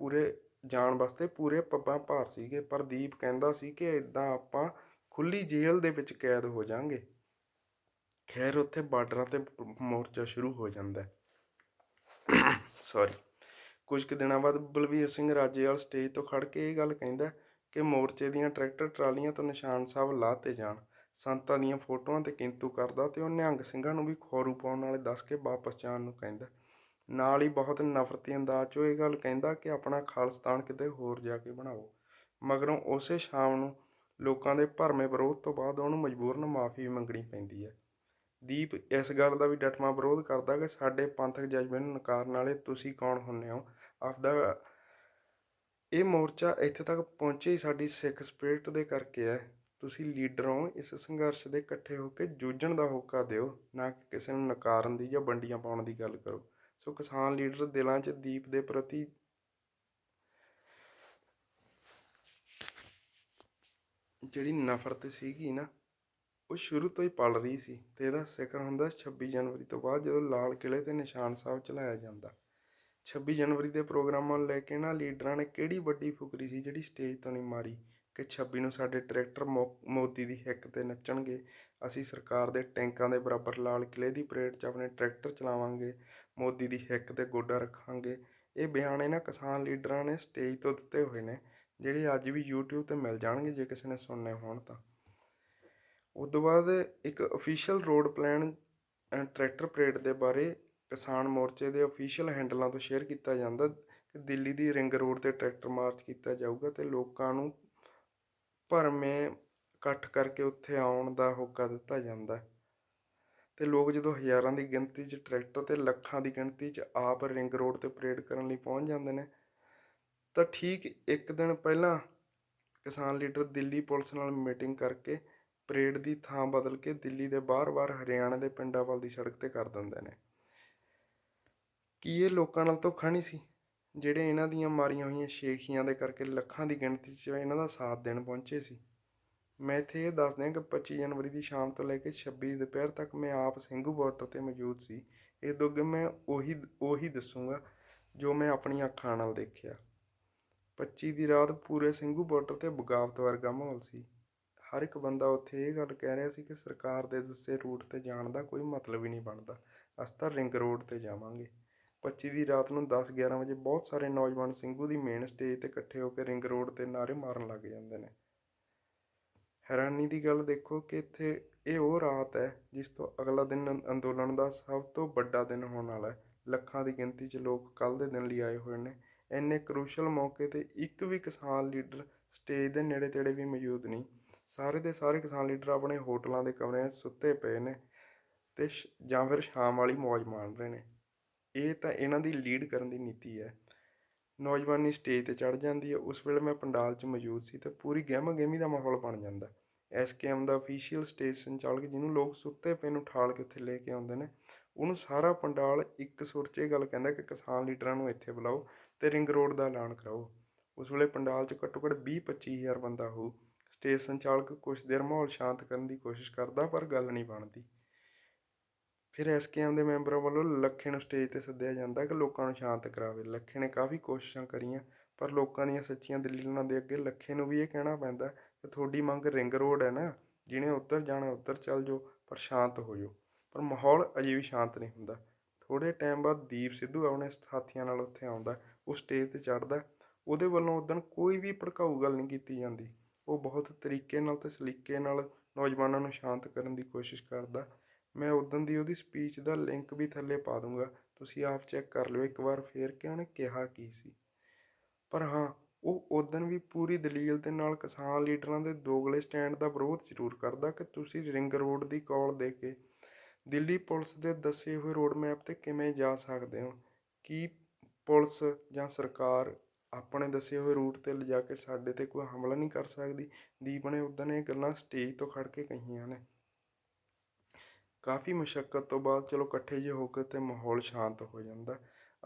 ਪੂਰੇ ਜਾਣ ਵਾਸਤੇ ਪੂਰੇ ਪੱਬਾਂ ਭਾਰ ਸੀਗੇ, ਪਰ ਦੀਪ ਕਹਿੰਦਾ ਸੀ ਕਿ ਇਦਾਂ ਆਪਾਂ ਖੁੱਲੀ ਜੇਲ੍ਹ ਦੇ ਵਿੱਚ ਕੈਦ ਹੋ ਜਾਾਂਗੇ। ਖੈਰ, ਉੱਥੇ ਬਾਰਡਰਾਂ ਤੇ ਮੋਰਚਾ ਸ਼ੁਰੂ ਹੋ ਜਾਂਦਾ ਸੌਰੀ ਕੁਝ ਕੁ ਦਿਨਾਂ ਬਾਅਦ ਬਲਵੀਰ ਸਿੰਘ ਰਾਜੇਵਾਲ ਸਟੇਜ ਤੋਂ ਖੜ ਕੇ ਇਹ ਗੱਲ ਕਹਿੰਦਾ ਕਿ ਮੋਰਚੇ ਦੀਆਂ ਟਰੈਕਟਰ ਟਰਾਲੀਆਂ ਤੋਂ ਨਿਸ਼ਾਨ ਸਾਹਿਬ ਲਾਤੇ ਜਾਣ। ਸੰਤਾਂ ਦੀਆਂ ਫੋਟੋਆਂ ਤੇ ਕਿੰਤੂ ਕਰਦਾ ਤੇ ਉਹ ਨਿਹੰਗ ਸਿੰਘਾਂ ਨੂੰ ਵੀ ਖੋਰੂ ਪਾਉਣ ਵਾਲੇ ਦੱਸ ਕੇ ਵਾਪਸ ਜਾਣ ਨੂੰ ਕਹਿੰਦਾ ਨਾਲ ਹੀ ਬਹੁਤ ਨਫ਼ਰਤੀ ਅੰਦਾਜ਼ 'ਚ ਇਹ ਗੱਲ ਕਹਿੰਦਾ ਕਿ ਆਪਣਾ ਖਾਲਸਤਾਨ ਕਿਤੇ ਹੋਰ ਜਾ ਕੇ ਬਣਾਓ। ਮਗਰੋਂ ਉਸੇ ਸ਼ਾਮ ਨੂੰ ਲੋਕਾਂ ਦੇ ਭਰਮੇ ਵਿਰੋਧ ਤੋਂ ਬਾਅਦ ਉਹਨੂੰ ਮਜਬੂਰਨ ਮਾਫੀ ਮੰਗਣੀ ਪੈਂਦੀ ਹੈ। ਦੀਪ, ਇਸ ਗੱਲ ਦਾ ਵੀ ਡਟਵਾਂ ਵਿਰੋਧ ਕਰਦਾ ਕਿ ਸਾਡੇ ਪੰਥਕ ਜਜ਼ਬੇ ਨੂੰ ਨਕਾਰਨ ਵਾਲੇ ਤੁਸੀਂ ਕੌਣ ਹੁੰਨੇ ਹੋ? ਆਪਦਾ ਇਹ ਮੋਰਚਾ ਇੱਥੇ ਤੱਕ ਪਹੁੰਚੇ ਹੀ ਸਾਡੀ ਸਿੱਖ ਸਪਿਰਿਟ ਦੇ ਕਰਕੇ ਹੈ। ਤੁਸੀਂ ਲੀਡਰ ਹੋ, ਇਸ ਸੰਘਰਸ਼ ਦੇ ਇਕੱਠੇ ਹੋ ਕੇ ਜੂਝਣ ਦਾ ਹੋਕਾ ਦਿਓ, ਨਾ ਕਿ ਕਿਸੇ ਨੂੰ ਨਕਾਰਨ ਦੀ ਜਾਂ ਵੰਡੀਆਂ ਪਾਉਣ ਦੀ ਗੱਲ ਕਰੋ। ਸੋ ਕਿਸਾਨ ਲੀਡਰ ਦਿਲਾਂ 'ਚ ਦੀਪ ਦੇ ਪ੍ਰਤੀ ਜਿਹੜੀ ਨਫ਼ਰਤ ਸੀਗੀ ਨਾ ਉਹ ਸ਼ੁਰੂ ਤੋਂ ਹੀ ਪਲ ਰਹੀ ਸੀ ਤੇ ਇਹਦਾ ਜ਼ਿਕਰ ਹੁੰਦਾ 26 ਜਨਵਰੀ ਤੋਂ ਬਾਅਦ ਜਦੋਂ ਲਾਲ ਕਿਲੇ ਤੇ ਨਿਸ਼ਾਨ ਸਾਹਿਬ ਚਲਾਇਆ ਜਾਂਦਾ। 26 ਜਨਵਰੀ ਦੇ ਪ੍ਰੋਗਰਾਮਾਂ ਨੂੰ ਲੈ ਕੇ ਨਾ ਲੀਡਰਾਂ ਨੇ ਕਿਹੜੀ ਵੱਡੀ ਫੁਕਰੀ ਸੀ ਜਿਹੜੀ ਸਟੇਜ ਤੋਂ ਨਹੀਂ ਮਾਰੀ ਕਿ 26 ਨੂੰ ਸਾਡੇ ਟਰੈਕਟਰ ਮੋਦੀ ਦੀ ਹਿੱਕ ਤੇ ਨੱਚਣਗੇ, ਅਸੀਂ ਸਰਕਾਰ ਦੇ ਟੈਂਕਾਂ ਦੇ ਬਰਾਬਰ ਲਾਲ ਕਿਲੇ ਦੀ ਪਰੇਡ 'ਚ ਆਪਣੇ ਟਰੈਕਟਰ ਚਲਾਵਾਂਗੇ, ਮੋਦੀ ਦੀ ਹਿੱਕ ਤੇ ਗੋਡਾ ਰੱਖਾਂਗੇ। ਇਹ ਬਿਆਨ ਇਹਨਾਂ ਕਿਸਾਨ ਲੀਡਰਾਂ ਨੇ ਸਟੇਜ ਤੋਂ ਦਿੱਤੇ ਹੋਏ ਨੇ, ਜਿਹੜੇ ਅੱਜ ਵੀ YouTube ਤੇ ਮਿਲ ਜਾਣਗੇ ਜੇ ਕਿਸੇ ਨੇ ਸੁਣਨੇ ਹੋਣ ਤਾਂ। ਉਹ ਤੋਂ ਬਾਅਦ ਇੱਕ official road plan tractor parade ਦੇ ਬਾਰੇ ਕਿਸਾਨ ਮੋਰਚੇ ਦੇ ਅਫੀਸ਼ੀਅਲ ਹੈਂਡਲਾਂ ਤੋਂ ਸ਼ੇਅਰ ਕੀਤਾ ਜਾਂਦਾ ਕਿ ਦਿੱਲੀ ਦੀ ਰਿੰਗ ਰੋਡ ਤੇ ਟਰੈਕਟਰ ਮਾਰਚ ਕੀਤਾ ਜਾਊਗਾ ਤੇ ਲੋਕਾਂ ਨੂੰ ਭਰਮੇ ਇਕੱਠ ਕਰਕੇ ਉੱਥੇ ਆਉਣ ਦਾ ਹੋਕਾ ਦਿੱਤਾ ਜਾਂਦਾ। ਤੇ ਲੋਕ ਜਦੋਂ ਹਜ਼ਾਰਾਂ ਦੀ ਗਿਣਤੀ 'ਚ ਟਰੈਕਟਰ ਤੇ ਲੱਖਾਂ ਦੀ ਗਿਣਤੀ 'ਚ ਆਪ ਰਿੰਗ ਰੋਡ ਤੇ ਪਰੇਡ ਕਰਨ ਲਈ ਪਹੁੰਚ ਜਾਂਦੇ ਨੇ, ਤਾਂ ਠੀਕ ਇੱਕ ਦਿਨ ਪਹਿਲਾਂ ਕਿਸਾਨ ਲੀਡਰ ਦਿੱਲੀ ਪੁਲਿਸ ਨਾਲ ਮੀਟਿੰਗ ਕਰਕੇ ਪਰੇਡ ਦੀ ਥਾਂ ਬਦਲ ਕੇ ਦਿੱਲੀ ਦੇ ਬਾਹਰ-ਬਾਹਰ ਹਰਿਆਣਾ ਦੇ ਪਿੰਡਾਂ ਵੱਲ ਦੀ ਸੜਕ ਤੇ ਕਰ ਦਿੰਦੇ ਨੇ। ਕੀ ਇਹ ਲੋਕਾਂ ਨਾਲ ਧੋਖਾ ਨਹੀਂ ਸੀ? ਜਿਹੜੇ ਇਹਨਾਂ ਦੀਆਂ ਮਾਰੀਆਂ ਹੋਈਆਂ ਸ਼ੇਖੀਆਂ ਦੇ ਕਰਕੇ ਲੱਖਾਂ ਦੀ ਗਿਣਤੀ 'ਚ ਇਹਨਾਂ ਦਾ ਸਾਥ ਦੇਣ ਪਹੁੰਚੇ ਸੀ। ਮੈਂ ਇੱਥੇ ਇਹ ਦੱਸ ਦਿਆਂ ਕਿ 25 ਜਨਵਰੀ ਦੀ ਸ਼ਾਮ ਤੋਂ ਲੈ ਕੇ 26 ਦੁਪਹਿਰ ਤੱਕ ਮੈਂ ਆਪ ਸਿੰਘੂ ਬਾਰਡਰ ਤੇ ਮੌਜੂਦ ਸੀ। ਇਹ ਦੁੱਗ ਮੈਂ ਉਹੀ ਉਹੀ ਦੱਸੂਗਾ ਜੋ ਮੈਂ ਆਪਣੀਆਂ ਅੱਖਾਂ ਨਾਲ ਦੇਖਿਆ। 25 ਦੀ ਰਾਤ ਪੂਰੇ ਸਿੰਘੂ ਬਾਰਡਰ ਤੇ ਬਗਾਵਤ ਵਰਗਾ ਮਾਹੌਲ ਸੀ। ਹਰ ਇੱਕ ਬੰਦਾ ਉੱਥੇ ਇਹ ਗੱਲ ਕਹਿ ਰਿਹਾ ਸੀ ਕਿ ਸਰਕਾਰ ਦੇ ਦੱਸੇ ਰੂਟ ਤੇ ਜਾਣ ਦਾ ਕੋਈ ਮਤਲਬ ਹੀ ਨਹੀਂ ਬਣਦਾ। ਅਸੀਂ ਤਾਂ ਰਿੰਗ ਰੋਡ ਤੇ ਜਾਵਾਂਗੇ। 25 ਦੀ ਰਾਤ ਨੂੰ 10-11 ਵਜੇ ਬਹੁਤ ਸਾਰੇ ਨੌਜਵਾਨ ਸਿੰਘੂ ਦੀ ਮੇਨ ਸਟੇਜ ਤੇ ਇਕੱਠੇ ਹੋ ਕੇ ਰਿੰਗ ਰੋਡ ਤੇ ਨਾਅਰੇ ਮਾਰਨ ਲੱਗ ਜਾਂਦੇ ਨੇ। ਹੈਰਾਨੀ ਦੀ ਗੱਲ ਦੇਖੋ ਕਿ ਇੱਥੇ ਇਹ ਉਹ ਰਾਤ ਹੈ ਜਿਸ ਤੋਂ ਅਗਲਾ ਦਿਨ ਅੰਦੋਲਨ ਦਾ ਸਭ ਤੋਂ ਵੱਡਾ ਦਿਨ ਹੋਣ ਵਾਲਾ ਹੈ। ਲੱਖਾਂ ਦੀ ਗਿਣਤੀ 'ਚ ਲੋਕ ਕੱਲ ਦੇ ਦਿਨ ਲਈ ਆਏ ਹੋਏ ਨੇ। ਇੰਨੇ ਕਰੂਸ਼ਲ ਮੌਕੇ ਤੇ ਇੱਕ ਵੀ ਕਿਸਾਨ ਲੀਡਰ ਸਟੇਜ ਦੇ ਨੇੜੇ ਤੇੜੇ ਵੀ ਮੌਜੂਦ ਨਹੀਂ। ਸਾਰੇ ਦੇ ਸਾਰੇ ਕਿਸਾਨ ਲੀਡਰ ਆਪਣੇ ਹੋਟਲਾਂ ਦੇ ਕਮਰਿਆਂ 'ਚ ਸੁੱਤੇ ਪਏ ਨੇ ਤੇ ਜਾਂ ਫਿਰ ਸ਼ਾਮ ਵਾਲੀ ਮौज ਮਾਣ ਰਹੇ ਨੇ। ਇਹ ਤਾਂ ਇਹਨਾਂ ਦੀ ਲੀਡ ਕਰਨ ਦੀ ਨੀਤੀ ਹੈ। ਨੌਜਵਾਨੀ ਸਟੇਜ ਤੇ ਚੜ ਜਾਂਦੀ ਹੈ। ਉਸ ਵੇਲੇ ਮੈਂ ਪੰਡਾਲ 'ਚ ਮੌਜੂਦ ਸੀ ਤੇ ਪੂਰੀ ਗਹਿਮਾ ਗਹਿਮੀ ਦਾ ਮਾਹੌਲ ਬਣ ਜਾਂਦਾ। ਐਸਕੇਐਮ ਦਾ ਅਫੀਸ਼ੀਅਲ ਸਟੇਜ ਸੰਚਾਲਕ ਜਿਹਨੂੰ ਲੋਕ ਸੁੱਤੇ ਪਏ ਨੂੰ ਠਾਲ ਕੇ ਉੱਥੇ ਲੈ ਕੇ ਆਉਂਦੇ ਨੇ, ਉਹਨੂੰ ਸਾਰਾ ਪੰਡਾਲ ਇੱਕ ਸੁਰ 'ਚ ਇਹ ਗੱਲ ਕਹਿੰਦਾ ਕਿ ਕਿਸਾਨ ਲੀਡਰਾਂ ਨੂੰ ਇੱਥੇ ਬੁਲਾਓ ਤੇ ਰਿੰਗ ਰੋਡ ਦਾ ਐਲਾਨ ਕਰਾਓ। ਉਸ ਵੇਲੇ ਪੰਡਾਲ 'ਚ ਘੱਟੋ ਘੱਟ 20 25000 ਬੰਦਾ ਹੋਊ। ਸਟੇਜ ਸੰਚਾਲਕ ਕੁਝ ਦੇਰ ਮਾਹੌਲ ਸ਼ਾਂਤ ਕਰਨ ਦੀ ਕੋਸ਼ਿਸ਼ ਕਰਦਾ, ਪਰ ਗੱਲ ਨਹੀਂ ਬਣਦੀ। ਫਿਰ ਐਸਕੇਐਮ ਦੇ ਮੈਂਬਰਾਂ ਵੱਲੋਂ ਲੱਖੇ ਨੂੰ ਸਟੇਜ ਤੇ ਸੱਦਿਆ ਜਾਂਦਾ ਕਿ ਲੋਕਾਂ ਨੂੰ ਸ਼ਾਂਤ ਕਰਾਵੇ। ਲੱਖੇ ਨੇ ਕਾਫੀ ਕੋਸ਼ਿਸ਼ਾਂ ਕਰੀਆਂ, ਪਰ ਲੋਕਾਂ ਦੀਆਂ ਸੱਚੀਆਂ ਦਲੀਲਾਂ ਦੇ ਅੱਗੇ ਲੱਖੇ ਨੂੰ ਵੀ ਇਹ ਕਹਿਣਾ ਪੈਂਦਾ ਕਿ ਤੁਹਾਡੀ ਮੰਗ ਰਿੰਗ ਰੋਡ ਹੈ ਨਾ, ਜਿਹਨੇ ਉੱਤਰ ਜਾਣਾ ਉੱਤਰ ਚੱਲ ਜਾਓ, ਪਰ ਸ਼ਾਂਤ ਹੋ ਜਾਓ। ਪਰ ਮਾਹੌਲ ਅਜੇ ਵੀ ਸ਼ਾਂਤ ਨਹੀਂ ਹੁੰਦਾ। ਥੋੜੇ ਟਾਈਮ ਬਾਅਦ ਦੀਪ ਸਿੱਧੂ ਆਪਣੇ ਸਾਥੀਆਂ ਨਾਲ ਉੱਥੇ ਆਉਂਦਾ, ਉਹ ਸਟੇਜ ਤੇ ਚੜ੍ਹਦਾ। ਉਹਦੇ ਵੱਲੋਂ ਉਦੋਂ ਕੋਈ ਵੀ ਭੜਕਾਊ ਗੱਲ ਨਹੀਂ ਕੀਤੀ ਜਾਂਦੀ। ਉਹ ਬਹੁਤ ਤਰੀਕੇ ਨਾਲ ਅਤੇ ਸਲੀਕੇ ਨਾਲ ਨੌਜਵਾਨਾਂ ਨੂੰ ਸ਼ਾਂਤ ਕਰਨ ਦੀ ਕੋਸ਼ਿਸ਼ ਕਰਦਾ। ਮੈਂ ਉੱਦਣ ਦੀ ਉਹਦੀ ਸਪੀਚ ਦਾ ਲਿੰਕ ਵੀ ਥੱਲੇ ਪਾ ਦੂੰਗਾ। ਤੁਸੀਂ ਆਪ ਚੈੱਕ ਕਰ ਲਿਓ, ਇੱਕ ਵਾਰ ਫੇਰ ਕਿ ਉਹਨੇ ਕਿਹਾ ਕੀ ਸੀ। ਪਰ ਹਾਂ, ਉਹ ਉਦੋਂ ਵੀ ਪੂਰੀ ਦਲੀਲ ਦੇ ਨਾਲ ਕਿਸਾਨ ਲੀਡਰਾਂ ਦੇ ਦੋਗਲੇ ਸਟੈਂਡ ਦਾ ਵਿਰੋਧ ਜ਼ਰੂਰ ਕਰਦਾ ਕਿ ਤੁਸੀਂ ਰਿੰਗ ਰੋਡ ਦੀ ਕਾਲ ਦੇ ਕੇ ਦਿੱਲੀ ਪੁਲਿਸ ਦੇ ਦੱਸੇ ਹੋਏ ਰੋਡ ਮੈਪ ਤੇ ਕਿਵੇਂ ਜਾ ਸਕਦੇ ਹੋ? ਕੀ ਪੁਲਿਸ ਜਾਂ ਸਰਕਾਰ ਆਪਣੇ ਦੱਸੇ ਹੋਏ ਰੂਟ ਤੇ ਲਿਜਾ ਕੇ ਸਾਡੇ ਤੇ ਕੋਈ ਹਮਲਾ ਨਹੀਂ ਕਰ ਸਕਦੀ। ਦੀਪ ਨੇ ਉਦੋਂ ਇਹ ਗੱਲਾਂ ਸਟੇਜ ਤੋਂ ਖੜ ਕੇ ਕਹੀਆਂ ਨੇ। ਕਾਫੀ ਮੁਸ਼ਕਲ ਤੋਂ ਬਾਅਦ ਚਲੋ ਇਕੱਠੇ ਜਿਹੇ ਹੋ ਕੇ ਤੇ ਮਾਹੌਲ ਸ਼ਾਂਤ ਹੋ ਜਾਂਦਾ।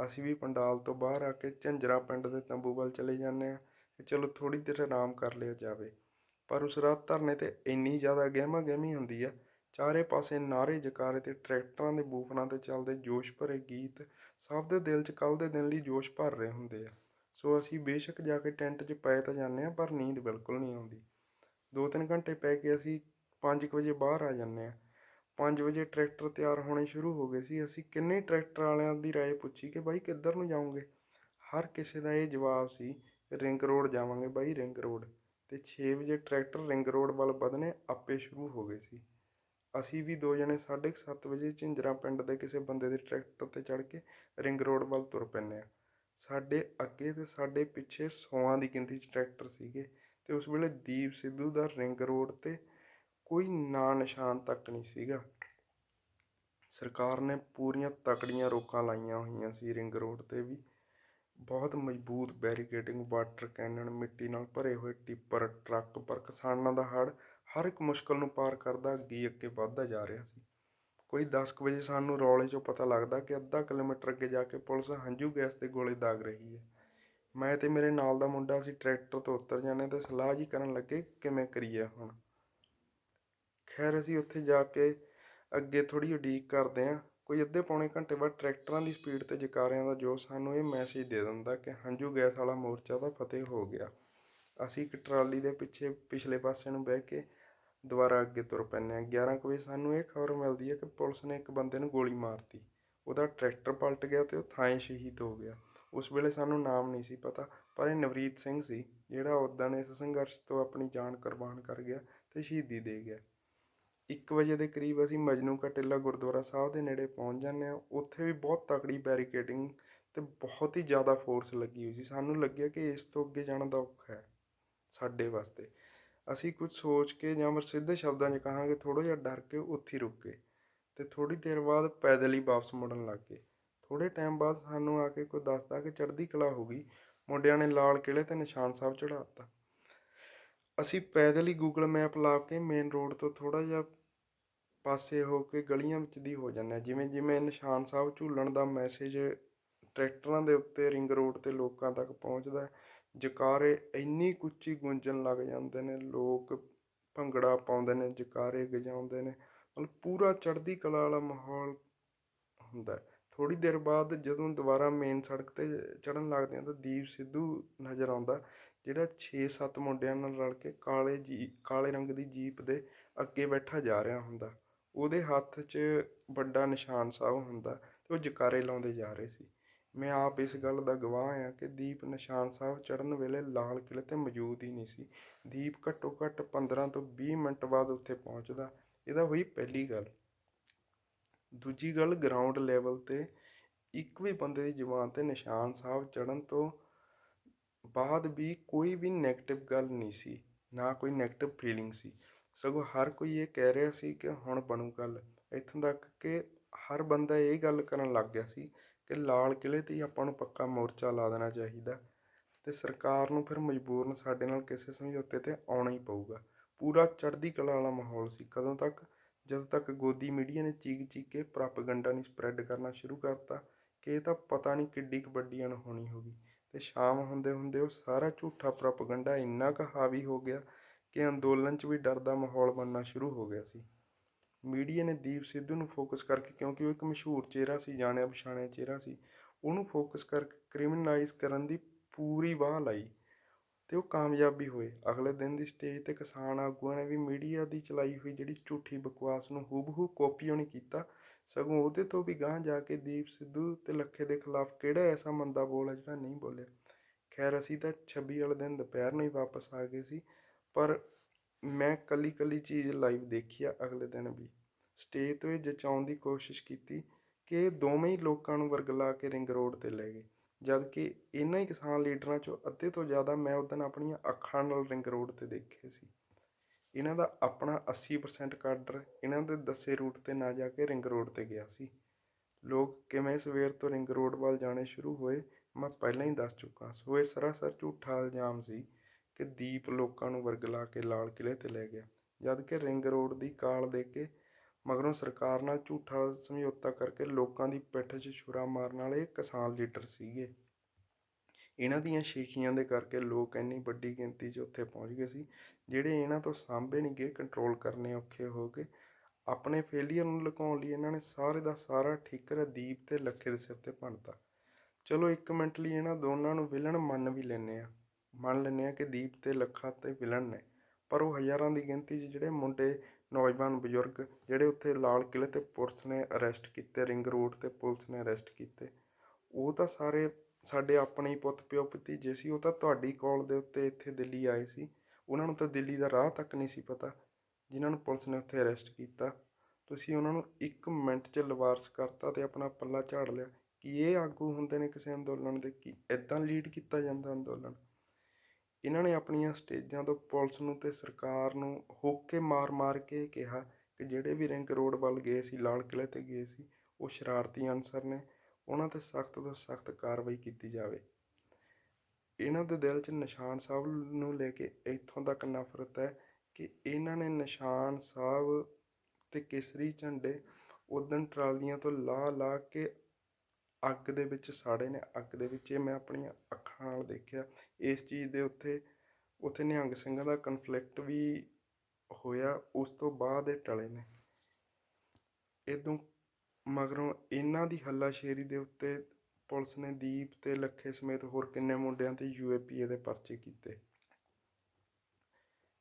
ਅਸੀਂ ਵੀ ਪੰਡਾਲ ਤੋਂ ਬਾਹਰ ਆ ਕੇ ਝੰਜਰਾ ਪਿੰਡ ਦੇ ਤੰਬੂ ਵੱਲ ਚਲੇ ਜਾਂਦੇ ਆ ਕਿ ਚਲੋ ਥੋੜੀ ਦੇਰ ਆਰਾਮ ਕਰ ਲਿਆ ਜਾਵੇ। ਪਰ ਉਸ ਰਾਤ ਧਰਨੇ ਤੇ ਇੰਨੀ ਜ਼ਿਆਦਾ ਗਹਿਮਾ ਗਹਿਮੀ ਹੁੰਦੀ ਆ, ਚਾਰੇ ਪਾਸੇ ਨਾਰੇ ਜਕਾਰੇ ਤੇ ਟਰੈਕਟਰਾਂ ਦੇ ਬੂਫਰਾਂ ਤੇ ਚੱਲਦੇ ਜੋਸ਼ ਭਰੇ ਗੀਤ ਸਭ ਦੇ ਦਿਲ 'ਚ ਕੱਲ ਦੇ ਦਿਨ ਲਈ ਜੋਸ਼ ਭਰ ਰਹੇ ਹੁੰਦੇ ਆ। ਸੋ ਅਸੀਂ ਬੇਸ਼ੱਕ ਜਾ ਕੇ ਟੈਂਟ 'ਚ ਪੈ ਤਾਂ ਜਾਂਦੇ ਹਾਂ, ਪਰ ਨੀਂਦ ਬਿਲਕੁਲ ਨਹੀਂ ਆਉਂਦੀ। ਦੋ ਤਿੰਨ ਘੰਟੇ ਪੈ ਕੇ ਅਸੀਂ 5 ਵਜੇ ਬਾਹਰ ਆ ਜਾਂਦੇ ਹਾਂ। 5 ਵਜੇ ਟਰੈਕਟਰ ਤਿਆਰ ਹੋਣੇ ਸ਼ੁਰੂ ਹੋ ਗਏ ਸੀ। ਅਸੀਂ ਕਿੰਨੇ ਟਰੈਕਟਰ ਵਾਲਿਆਂ ਦੀ ਰਾਏ ਪੁੱਛੀ ਕਿ ਬਾਈ ਕਿੱਧਰ ਨੂੰ ਜਾਓਗੇ? ਹਰ ਕਿਸੇ ਦਾ ਇਹ ਜਵਾਬ ਸੀ, ਰਿੰਗ ਰੋਡ ਜਾਵਾਂਗੇ ਬਾਈ, ਰਿੰਗ ਰੋਡ। ਤੇ 6 ਵਜੇ ਟਰੈਕਟਰ ਰਿੰਗ ਰੋਡ ਵੱਲ ਵਧਣੇ ਆਪੇ ਸ਼ੁਰੂ ਹੋ ਗਏ ਸੀ। ਅਸੀਂ ਵੀ ਦੋ ਜਣੇ 7:30 ਵਜੇ ਝਿੰਜਰਾ ਪਿੰਡ ਦੇ ਕਿਸੇ ਬੰਦੇ ਦੇ ਟਰੈਕਟਰ ਤੇ ਚੜ੍ਹ ਕੇ ਰਿੰਗ ਰੋਡ ਵੱਲ ਤੁਰ ਪੈਂਦੇ ਆ ਸਾਡੇ ਅੱਗੇ ਅਤੇ ਸਾਡੇ ਪਿੱਛੇ ਸੌਆਂ ਦੀ ਗਿਣਤੀ 'ਚ ਟਰੈਕਟਰ ਸੀਗੇ ਅਤੇ ਉਸ ਵੇਲੇ ਦੀਪ ਸਿੱਧੂ ਦਾ ਰਿੰਗ ਰੋਡ ਤੇ ਕੋਈ ਨਾਂ ਨਿਸ਼ਾਨ ਤੱਕ ਨਹੀਂ ਸੀਗਾ। ਸਰਕਾਰ ਨੇ ਪੂਰੀਆਂ ਤਕੜੀਆਂ ਰੋਕਾਂ ਲਾਈਆਂ ਹੋਈਆਂ ਸੀ ਰਿੰਗ ਰੋਡ ਤੇ ਵੀ। ਬਹੁਤ ਮਜ਼ਬੂਤ ਬੈਰੀਕੇਡਿੰਗ ਵਾਟਰ ਕੈਨਨ ਮਿੱਟੀ ਨਾਲ ਭਰੇ ਹੋਏ ਟਿੱਪਰ, ਟਰੱਕ ਪਰ ਕਿਸਾਨਾਂ ਦਾ ਹੜ ਹਰ ਇੱਕ ਮੁਸ਼ਕਲ ਨੂੰ ਪਾਰ ਕਰਦਾ ਅੱਗੇ ਅੱਗੇ ਵੱਧਦਾ ਜਾ ਰਿਹਾ ਸੀ। ਕੋਈ ਦਸ ਕੁ ਵਜੇ ਸਾਨੂੰ ਰੌਲੇ 'ਚੋਂ ਪਤਾ ਲੱਗਦਾ ਕਿ ਅੱਧਾ ਕਿਲੋਮੀਟਰ ਅੱਗੇ ਜਾ ਕੇ ਪੁਲਿਸ ਹੰਝੂ ਗੈਸ ਦੇ ਗੋਲੇ ਦਾਗ ਰਹੀ ਹੈ। ਮੈਂ ਅਤੇ ਮੇਰੇ ਨਾਲ ਦਾ ਮੁੰਡਾ ਅਸੀਂ ਟਰੈਕਟਰ ਤੋਂ ਉਤਰ ਜਾਂਦੇ ਤੇ ਸਲਾਹ ਜੀ ਕਰਨ ਲੱਗੇ ਕਿਵੇਂ ਕਰੀਏ ਹੁਣ। ਖੈਰ ਅਸੀਂ ਉੱਥੇ ਜਾ ਕੇ ਅੱਗੇ ਥੋੜੀ ਉਡੀਕ ਕਰਦੇ ਹਾਂ। ਕੋਈ ਅੱਧੇ ਪੌਣੇ ਘੰਟੇ ਬਾਅਦ ਟਰੈਕਟਰਾਂ ਦੀ ਸਪੀਡ ਤੇ ਜਕਾਰਿਆਂ ਦਾ ਜੋ ਸਾਨੂੰ ਇਹ ਮੈਸੇਜ ਦੇ ਦਿੰਦਾ ਕਿ ਹੰਝੂ ਗੈਸ ਵਾਲਾ ਮੋਰਚਾ ਦਾ ਫਤਿਹ ਹੋ ਗਿਆ। ਅਸੀਂ ਇੱਕ ਟਰਾਲੀ ਦੇ ਪਿੱਛੇ ਪਿਛਲੇ ਪਾਸੇ ਨੂੰ ਬਹਿ ਕੇ ਦੁਬਾਰਾ ਅੱਗੇ ਤੁਰ ਪੈਂਦੇ ਹਾਂ। 11 ਕੁ ਵਜੇ ਸਾਨੂੰ ਇਹ ਖਬਰ ਮਿਲਦੀ ਹੈ ਕਿ ਪੁਲਿਸ ਨੇ ਇੱਕ ਬੰਦੇ ਨੂੰ ਗੋਲੀ ਮਾਰਤੀ। ਉਹਦਾ ਟਰੈਕਟਰ ਪਲਟ ਗਿਆ ਅਤੇ ਉਹ ਥਾਂ ਸ਼ਹੀਦ ਹੋ ਗਿਆ। ਉਸ ਵੇਲੇ ਸਾਨੂੰ ਨਾਮ ਨਹੀਂ ਸੀ ਪਤਾ, ਪਰ ਇਹ ਨਵਰੀਤ ਸਿੰਘ ਸੀ, ਜਿਹੜਾ ਉਦੋਂ ਇਸ ਸੰਘਰਸ਼ ਤੋਂ ਆਪਣੀ ਜਾਨ ਕੁਰਬਾਨ ਕਰ ਗਿਆ ਅਤੇ ਸ਼ਹੀਦੀ ਦੇ ਗਿਆ। ਇੱਕ ਵਜੇ ਦੇ ਕਰੀਬ ਅਸੀਂ ਮਜਨੂ ਕਾ ਟਿੱਲਾ ਗੁਰਦੁਆਰਾ ਸਾਹਿਬ ਦੇ ਨੇੜੇ ਪਹੁੰਚ ਜਾਂਦੇ ਹਾਂ। ਉੱਥੇ ਵੀ ਬਹੁਤ ਤਕੜੀ ਬੈਰੀਕੇਡਿੰਗ ਅਤੇ ਬਹੁਤ ਹੀ ਜ਼ਿਆਦਾ ਫੋਰਸ ਲੱਗੀ ਹੋਈ ਸੀ। ਸਾਨੂੰ ਲੱਗਿਆ ਕਿ ਇਸ ਤੋਂ ਅੱਗੇ ਜਾਣਾ ਦਾ ਔਖਾ ਹੈ ਸਾਡੇ ਵਾਸਤੇ। ਅਸੀਂ ਕੁਝ ਸੋਚ ਕੇ ਜਾਂ ਫਿਰ ਸਿੱਧੇ ਸ਼ਬਦਾਂ 'ਚ ਕਹਾਂਗੇ, ਥੋੜ੍ਹਾ ਜਿਹਾ ਡਰ ਕੇ ਉੱਥੇ ਹੀ ਰੁਕੇ ਅਤੇ ਥੋੜ੍ਹੀ ਦੇਰ ਬਾਅਦ ਪੈਦਲ ਹੀ ਵਾਪਸ ਮੁੜਨ ਲੱਗ ਗਏ। ਥੋੜ੍ਹੇ ਟਾਈਮ ਬਾਅਦ ਸਾਨੂੰ ਆ ਕੇ ਕੋਈ ਦੱਸਦਾ ਕਿ ਚੜ੍ਹਦੀ ਕਲਾ ਹੋ ਗਈ। ਮੁੰਡਿਆਂ ਨੇ ਲਾਲ ਕਿਲ੍ਹੇ ਤੇ ਨਿਸ਼ਾਨ ਸਾਹਿਬ ਚੜ੍ਹਾ ਦਿੱਤਾ। ਅਸੀਂ ਪੈਦਲ ਹੀ ਗੂਗਲ ਮੈਪ ਲਾ ਕੇ ਮੇਨ ਰੋਡ ਤੋਂ ਥੋੜ੍ਹਾ ਜਿਹਾ ਪਾਸੇ ਹੋ ਕੇ ਗਲੀਆਂ ਵਿੱਚ ਦੀ ਹੋ ਜਾਂਦੇ ਹਾਂ। ਜਿਵੇਂ ਜਿਵੇਂ ਨਿਸ਼ਾਨ ਸਾਹਿਬ ਝੂਲਣ ਦਾ ਮੈਸੇਜ ਟਰੈਕਟਰਾਂ ਦੇ ਉੱਤੇ ਰਿੰਗ ਰੋਡ ਤੇ ਲੋਕਾਂ ਤੱਕ ਪਹੁੰਚਦਾ ਜਕਾਰੇ ਇੰਨੀ ਕੁੱਚੀ ਗੂੰਜਣ ਲੱਗ ਜਾਂਦੇ ਨੇ, ਲੋਕ ਭੰਗੜਾ ਪਾਉਂਦੇ ਨੇ, ਜਕਾਰੇ ਗਜਾਉਂਦੇ ਨੇ, ਮਤਲਬ ਪੂਰਾ ਚੜ੍ਹਦੀ ਕਲਾ ਵਾਲਾ ਮਾਹੌਲ ਹੁੰਦਾ ਥੋੜ੍ਹੀ ਦੇਰ ਬਾਅਦ ਜਦੋਂ ਦੁਬਾਰਾ ਮੇਨ ਸੜਕ ਤੇ ਚੜ੍ਹਨ ਲੱਗਦੇ ਹਾਂ ਤਾਂ ਦੀਪ ਸਿੱਧੂ ਨਜ਼ਰ ਆਉਂਦਾ, ਜਿਹੜਾ 6-7 ਮੁੰਡਿਆਂ ਨਾਲ ਰਲ ਕੇ ਕਾਲੇ ਜੀ, ਕਾਲੇ ਰੰਗ ਦੀ ਜੀਪ ਦੇ ਅੱਗੇ ਬੈਠਾ ਜਾ ਰਿਹਾ ਹੁੰਦਾ, ਉਹਦੇ ਹੱਥ 'ਚ ਵੱਡਾ ਨਿਸ਼ਾਨ ਸਾਹਿਬ ਹੁੰਦਾ ਅਤੇ ਉਹ ਜਕਾਰੇ ਲਾਉਂਦੇ ਜਾ ਰਹੇ ਸੀ। ਮੈਂ ਆਪ ਇਸ ਗੱਲ ਦਾ ਗਵਾਹ ਹਾਂ ਕਿ ਦੀਪ ਨਿਸ਼ਾਨ ਸਾਹਿਬ ਚੜ੍ਹਨ ਵੇਲੇ ਲਾਲ ਕਿਲੇ ਤੇ ਮੌਜੂਦ ਹੀ ਨਹੀਂ ਸੀ। ਦੀਪ ਘੱਟੋ ਘੱਟ 15 ਤੋਂ 20 ਮਿੰਟ ਬਾਅਦ ਉੱਥੇ ਪਹੁੰਚਦਾ। ਇਹਦਾ ਹੋਈ ਪਹਿਲੀ ਗੱਲ। ਦੂਜੀ ਗੱਲ ਗਰਾਊਂਡ ਲੈਵਲ ਤੇ ਇੱਕ ਵੀ ਬੰਦੇ ਦੀ ਜ਼ੁਬਾਨ ਤੇ ਨਿਸ਼ਾਨ ਸਾਹਿਬ ਚੜ੍ਹਨ ਤੋਂ ਬਾਅਦ ਵੀ ਕੋਈ ਵੀ 네ਗੇਟਿਵ ਗੱਲ ਨਹੀਂ ਸੀ, ਨਾ ਕੋਈ 네ਗੇਟਿਵ ਫੀਲਿੰਗ ਸੀ। ਸਗੋਂ ਹਰ ਕੋਈ ਇਹ ਕਹਿ ਰਿਹਾ ਸੀ ਕਿ ਹੁਣ ਬਣੂ ਗੱਲ। ਇੱਥੋਂ ਤੱਕ ਕਿ ਹਰ ਬੰਦਾ ਇਹ ਗੱਲ ਕਰਨ ਲੱਗ ਗਿਆ ਸੀ ਕਿ ਲਾਲ ਕਿਲੇ ਤੇ ਹੀ ਆਪਾਂ ਨੂੰ ਪੱਕਾ ਮੋਰਚਾ ਲਾ ਦੇਣਾ ਚਾਹੀਦਾ ਅਤੇ ਸਰਕਾਰ ਨੂੰ ਫਿਰ ਮਜਬੂਰਨ ਸਾਡੇ ਨਾਲ ਕਿਸੇ ਸਮਝੌਤੇ ਤੇ ਆਉਣਾ ਹੀ ਪਊਗਾ। ਪੂਰਾ ਚੜ੍ਹਦੀ ਕਲਾ ਵਾਲਾ ਮਾਹੌਲ ਸੀ। ਕਦੋਂ ਤੱਕ? ਜਦੋਂ ਤੱਕ ਗੋਦੀ ਮੀਡੀਆ ਨੇ ਚੀਕ ਚੀਕ ਕੇ ਪ੍ਰੋਪਗੈਂਡਾ ਨਹੀਂ ਸਪਰੈਡ ਕਰਨਾ ਸ਼ੁਰੂ ਕਰਤਾ, ਕਿ ਇਹ ਤਾਂ ਪਤਾ ਨਹੀਂ ਕਿੱਡੀ ਕੁ ਵੱਡੀ ਅਣਹੋਣੀ ਹੋ ਗਈ। ਤੇ ਸ਼ਾਮ ਹੁੰਦੇ ਹੁੰਦੇ ਉਹ ਸਾਰਾ ਝੂਠਾ ਪ੍ਰੋਪਗੈਂਡਾ ਇੰਨਾ ਕੁ ਹਾਵੀ ਹੋ ਗਿਆ ਕਿ ਅੰਦੋਲਨ 'ਚ ਵੀ ਡਰ ਦਾ ਮਾਹੌਲ ਬਣਨਾ ਸ਼ੁਰੂ ਹੋ ਗਿਆ ਸੀ। ਮੀਡੀਆ ਨੇ ਦੀਪ ਸਿੱਧੂ ਨੂੰ ਫੋਕਸ ਕਰਕੇ ਕਿਉਂਕਿ ਉਹ ਇੱਕ ਮਸ਼ਹੂਰ ਚਿਹਰਾ ਸੀ, ਜਾਣਿਆ ਪਛਾਣਿਆ ਚਿਹਰਾ ਸੀ। ਉਹਨੂੰ ਫੋਕਸ ਕਰਕੇ ਕ੍ਰਿਮੀਨਲਾਈਜ਼ ਕਰਨ ਦੀ ਪੂਰੀ ਬਾਹ ਲਾਈ ਤੇ ਉਹ ਕਾਮਯਾਬ ਵੀ ਹੋਏ। ਅਗਲੇ ਦਿਨ ਦੀ ਸਟੇਜ ਤੇ ਕਿਸਾਨ ਆਗੂਆਂ ਨੇ ਵੀ ਮੀਡੀਆ ਦੀ ਚਲਾਈ ਹੋਈ ਜਿਹੜੀ ਝੂਠੀ ਬਕਵਾਸ ਨੂੰ ਹੂਬਹੂ ਕਾਪੀ ਉਹਨੇ ਕੀਤਾ। ਸਗੋਂ ਉਹਦੇ ਤੋਂ ਵੀ ਗਾਂਹ ਜਾ ਕੇ ਦੀਪ ਸਿੱਧੂ ਤੇ ਲੱਖੇ ਦੇ ਖਿਲਾਫ ਕਿਹੜਾ ਐਸਾ ਮੰਦਾ ਬੋਲ ਹੈ ਜਿਹੜਾ ਨਹੀਂ ਬੋਲਿਆ? ਖੈਰ, ਅਸੀਂ ਤਾਂ 26 ਵਾਲੇ ਦਿਨ ਦੁਪਹਿਰ ਨੂੰ ਹੀ ਵਾਪਸ ਆ ਗਏ ਸੀ, ਪਰ ਮੈਂ ਇਕੱਲੀ ਇਕੱਲੀ ਚੀਜ਼ ਲਾਈਵ ਦੇਖੀ ਆ ਅਗਲੇ ਦਿਨ ਵੀ। ਸਟੇਜ ਤੋਂ ਇਹ ਜਚਾਉਣ ਦੀ ਕੋਸ਼ਿਸ਼ ਕੀਤੀ ਕਿ ਇਹ ਦੋਵੇਂ ਹੀ ਲੋਕਾਂ ਨੂੰ ਵਰਗਲਾ ਕੇ ਰਿੰਗ ਰੋਡ ਤੇ ਲੈ ਗਏ। ਜਦ ਕਿ ਇਹਨਾਂ ਹੀ ਕਿਸਾਨ ਲੀਡਰਾਂ ਚੋਂ ਅੱਧੇ ਤੋਂ ਜ਼ਿਆਦਾ ਮੈਂ ਉਦੋਂ ਆਪਣੀਆਂ ਅੱਖਾਂ ਨਾਲ ਰਿੰਗ ਰੋਡ ਤੇ ਦੇਖੇ ਸੀ। ਇਹਨਾਂ ਦਾ ਆਪਣਾ 80% ਕਾਡਰ ਇਹਨਾਂ ਦੇ ਦੱਸੇ ਰੂਟ ਤੇ ਨਾ ਜਾ ਕੇ ਰਿੰਗ ਰੋਡ ਤੇ ਗਿਆ ਸੀ। ਲੋਕ ਕਿਵੇਂ ਸਵੇਰ ਤੋਂ ਰਿੰਗ ਰੋਡ ਵੱਲ ਜਾਣੇ ਸ਼ੁਰੂ ਹੋਏ, ਮੈਂ ਪਹਿਲਾਂ ਹੀ ਦੱਸ ਚੁੱਕਾ। ਸੋ ਇਹ ਸਰਾਸਰ ਝੂਠਾ ਇਲਜ਼ਾਮ ਸੀ ਕਿ ਦੀਪ ਲੋਕਾਂ ਨੂੰ ਵਰਗਲਾ ਕੇ ਲਾਲ ਕਿਲੇ ਤੇ ਲੈ ਗਿਆ। ਜਦ ਕਿ ਰਿੰਗ ਰੋਡ ਦੀ ਕਾਲ ਦੇ ਕੇ ਮਗਰੋਂ ਸਰਕਾਰ ਨਾਲ ਝੂਠਾ ਸਮਝੌਤਾ ਕਰਕੇ ਲੋਕਾਂ ਦੀ ਪਿੱਠ 'ਚ ਛੁਰਾ ਮਾਰਨ ਵਾਲੇ ਕਿਸਾਨ ਲੀਡਰ ਸੀਗੇ। ਇਹਨਾਂ ਦੀਆਂ ਸ਼ੇਖੀਆਂ ਦੇ ਕਰਕੇ ਲੋਕ ਇੰਨੀ ਵੱਡੀ ਗਿਣਤੀ 'ਚ ਉੱਥੇ ਪਹੁੰਚ ਗਏ ਸੀ, ਜਿਹੜੇ ਇਹਨਾਂ ਤੋਂ ਸਾਂਭੇ ਨਹੀਂ ਗਏ ਕੰਟਰੋਲ ਕਰਨੇ ਔਖੇ ਹੋ ਗਏ। ਆਪਣੇ ਫੇਲੀਅਰ ਨੂੰ ਲੁਕਾਉਣ ਲਈ ਇਹਨਾਂ ਨੇ ਸਾਰੇ ਦਾ ਸਾਰਾ ਠੀਕਰ ਦੀਪ ਤੇ ਲੱਖੇ ਦੇ ਸਿਰ ਤੇ ਭੰਨਤਾ। ਚਲੋ ਇੱਕ ਮਿੰਟ ਲਈ ਇਹਨਾਂ ਦੋਨਾਂ ਨੂੰ ਵਿਲਨ ਮੰਨ ਵੀ ਲੈਨੇ ਆ ਮੰਨ ਲੈਂਦੇ ਹਾਂ ਕਿ ਦੀਪ ਤੇ ਲੱਖਾਂ ਅਤੇ ਵਿਲਨ ਨੇ, ਪਰ ਉਹ ਹਜ਼ਾਰਾਂ ਦੀ ਗਿਣਤੀ 'ਚ ਜਿਹੜੇ ਮੁੰਡੇ, ਨੌਜਵਾਨ ਬਜ਼ੁਰਗ ਜਿਹੜੇ ਉੱਥੇ ਲਾਲ ਕਿਲ੍ਹੇ ਤੇ ਪੁਲਿਸ ਨੇ ਅਰੈਸਟ ਕੀਤੇ, ਰਿੰਗ ਰੋਡ ਤੇ ਪੁਲਿਸ ਨੇ ਅਰੈਸਟ ਕੀਤੇ, ਉਹ ਤਾਂ ਸਾਰੇ ਸਾਡੇ ਆਪਣੇ ਹੀ ਪੁੱਤ ਪਿਓ ਭਤੀਜੇ ਸੀ ਉਹ ਤਾਂ ਤੁਹਾਡੀ ਕਾਲ ਦੇ ਉੱਤੇ ਇੱਥੇ ਦਿੱਲੀ ਆਏ ਸੀ, ਉਹਨਾਂ ਨੂੰ ਤਾਂ ਦਿੱਲੀ ਦਾ ਰਾਹ ਤੱਕ ਨਹੀਂ ਸੀ ਪਤਾ, ਜਿਨ੍ਹਾਂ ਨੂੰ ਪੁਲਿਸ ਨੇ ਉੱਥੇ ਅਰੈਸਟ ਕੀਤਾ। ਤੁਸੀਂ ਉਹਨਾਂ ਨੂੰ ਇੱਕ ਮਿੰਟ 'ਚ ਲਵਾਰਸ ਕਰਤਾ ਤੇ ਆਪਣਾ ਪੱਲਾ ਝਾੜ ਲਿਆ, ਕਿ ਇਹ ਆਗੂ ਹੁੰਦੇ ਨੇ ਕਿਸੇ ਅੰਦੋਲਨ ਦੇ, ਕਿ ਇਦਾਂ ਲੀਡ ਕੀਤਾ ਜਾਂਦਾ ਅੰਦੋਲਨ? ਇਹਨਾਂ ਨੇ ਆਪਣੀਆਂ ਸਟੇਜਾਂ ਤੋਂ ਪੁਲਿਸ ਨੂੰ ਅਤੇ ਸਰਕਾਰ ਨੂੰ ਹੋਕੇ ਮਾਰ-ਮਾਰ ਕੇ ਕਿਹਾ ਕਿ ਜਿਹੜੇ ਵੀ ਰਿੰਗ ਰੋਡ ਵੱਲ ਗਏ ਸੀ, ਲਾਲ ਕਿਲ੍ਹੇ ਤੇ ਗਏ ਸੀ, ਉਹ ਸ਼ਰਾਰਤੀ ਅਨਸਰ ਨੇ, ਉਹਨਾਂ ਤੇ ਸਖਤ ਤੋਂ ਸਖਤ ਕਾਰਵਾਈ ਕੀਤੀ ਜਾਵੇ। ਇਹਨਾਂ ਦੇ ਦਿਲ 'ਚ ਨਿਸ਼ਾਨ ਸਾਹਿਬ ਨੂੰ ਲੈ ਕੇ ਇੱਥੋਂ ਤੱਕ ਨਫ਼ਰਤ ਹੈ ਕਿ ਇਹਨਾਂ ਨੇ ਨਿਸ਼ਾਨ ਸਾਹਿਬ ਅਤੇ ਕੇਸਰੀ ਝੰਡੇ ਉਦੋਂ ਟਰਾਲੀਆਂ ਤੋਂ ਲਾਹ ਲਾਹ ਕੇ ਅੱਗ ਦੇ ਵਿੱਚ ਸਾੜੇ ਨੇ, ਅੱਗ ਦੇ ਵਿੱਚ ਇਹ ਮੈਂ ਆਪਣੀਆਂ ਅੱਖਾਂ ਨਾਲ ਦੇਖਿਆ। ਇਸ ਚੀਜ਼ ਦੇ ਉੱਤੇ, ਉੱਥੇ ਨਿਹੰਗ ਸਿੰਘਾਂ ਦਾ ਕਨਫਲਿਕਟ ਵੀ ਹੋਇਆ, ਉਸ ਤੋਂ ਬਾਅਦ ਇਹ ਟਲੇ ਨੇ। ਇਦੋਂ ਮਗਰੋਂ ਇਹਨਾਂ ਦੀ ਹੱਲਾਸ਼ੇਰੀ ਦੇ ਉੱਤੇ ਪੁਲਿਸ ਨੇ ਦੀਪ ਤੇ ਲੱਖੇ ਸਮੇਤ ਹੋਰ ਕਿੰਨੇ ਮੁੰਡਿਆਂ ਤੇ ਯੂਏਪੀਏ ਦੇ ਪਰਚੇ ਕੀਤੇ।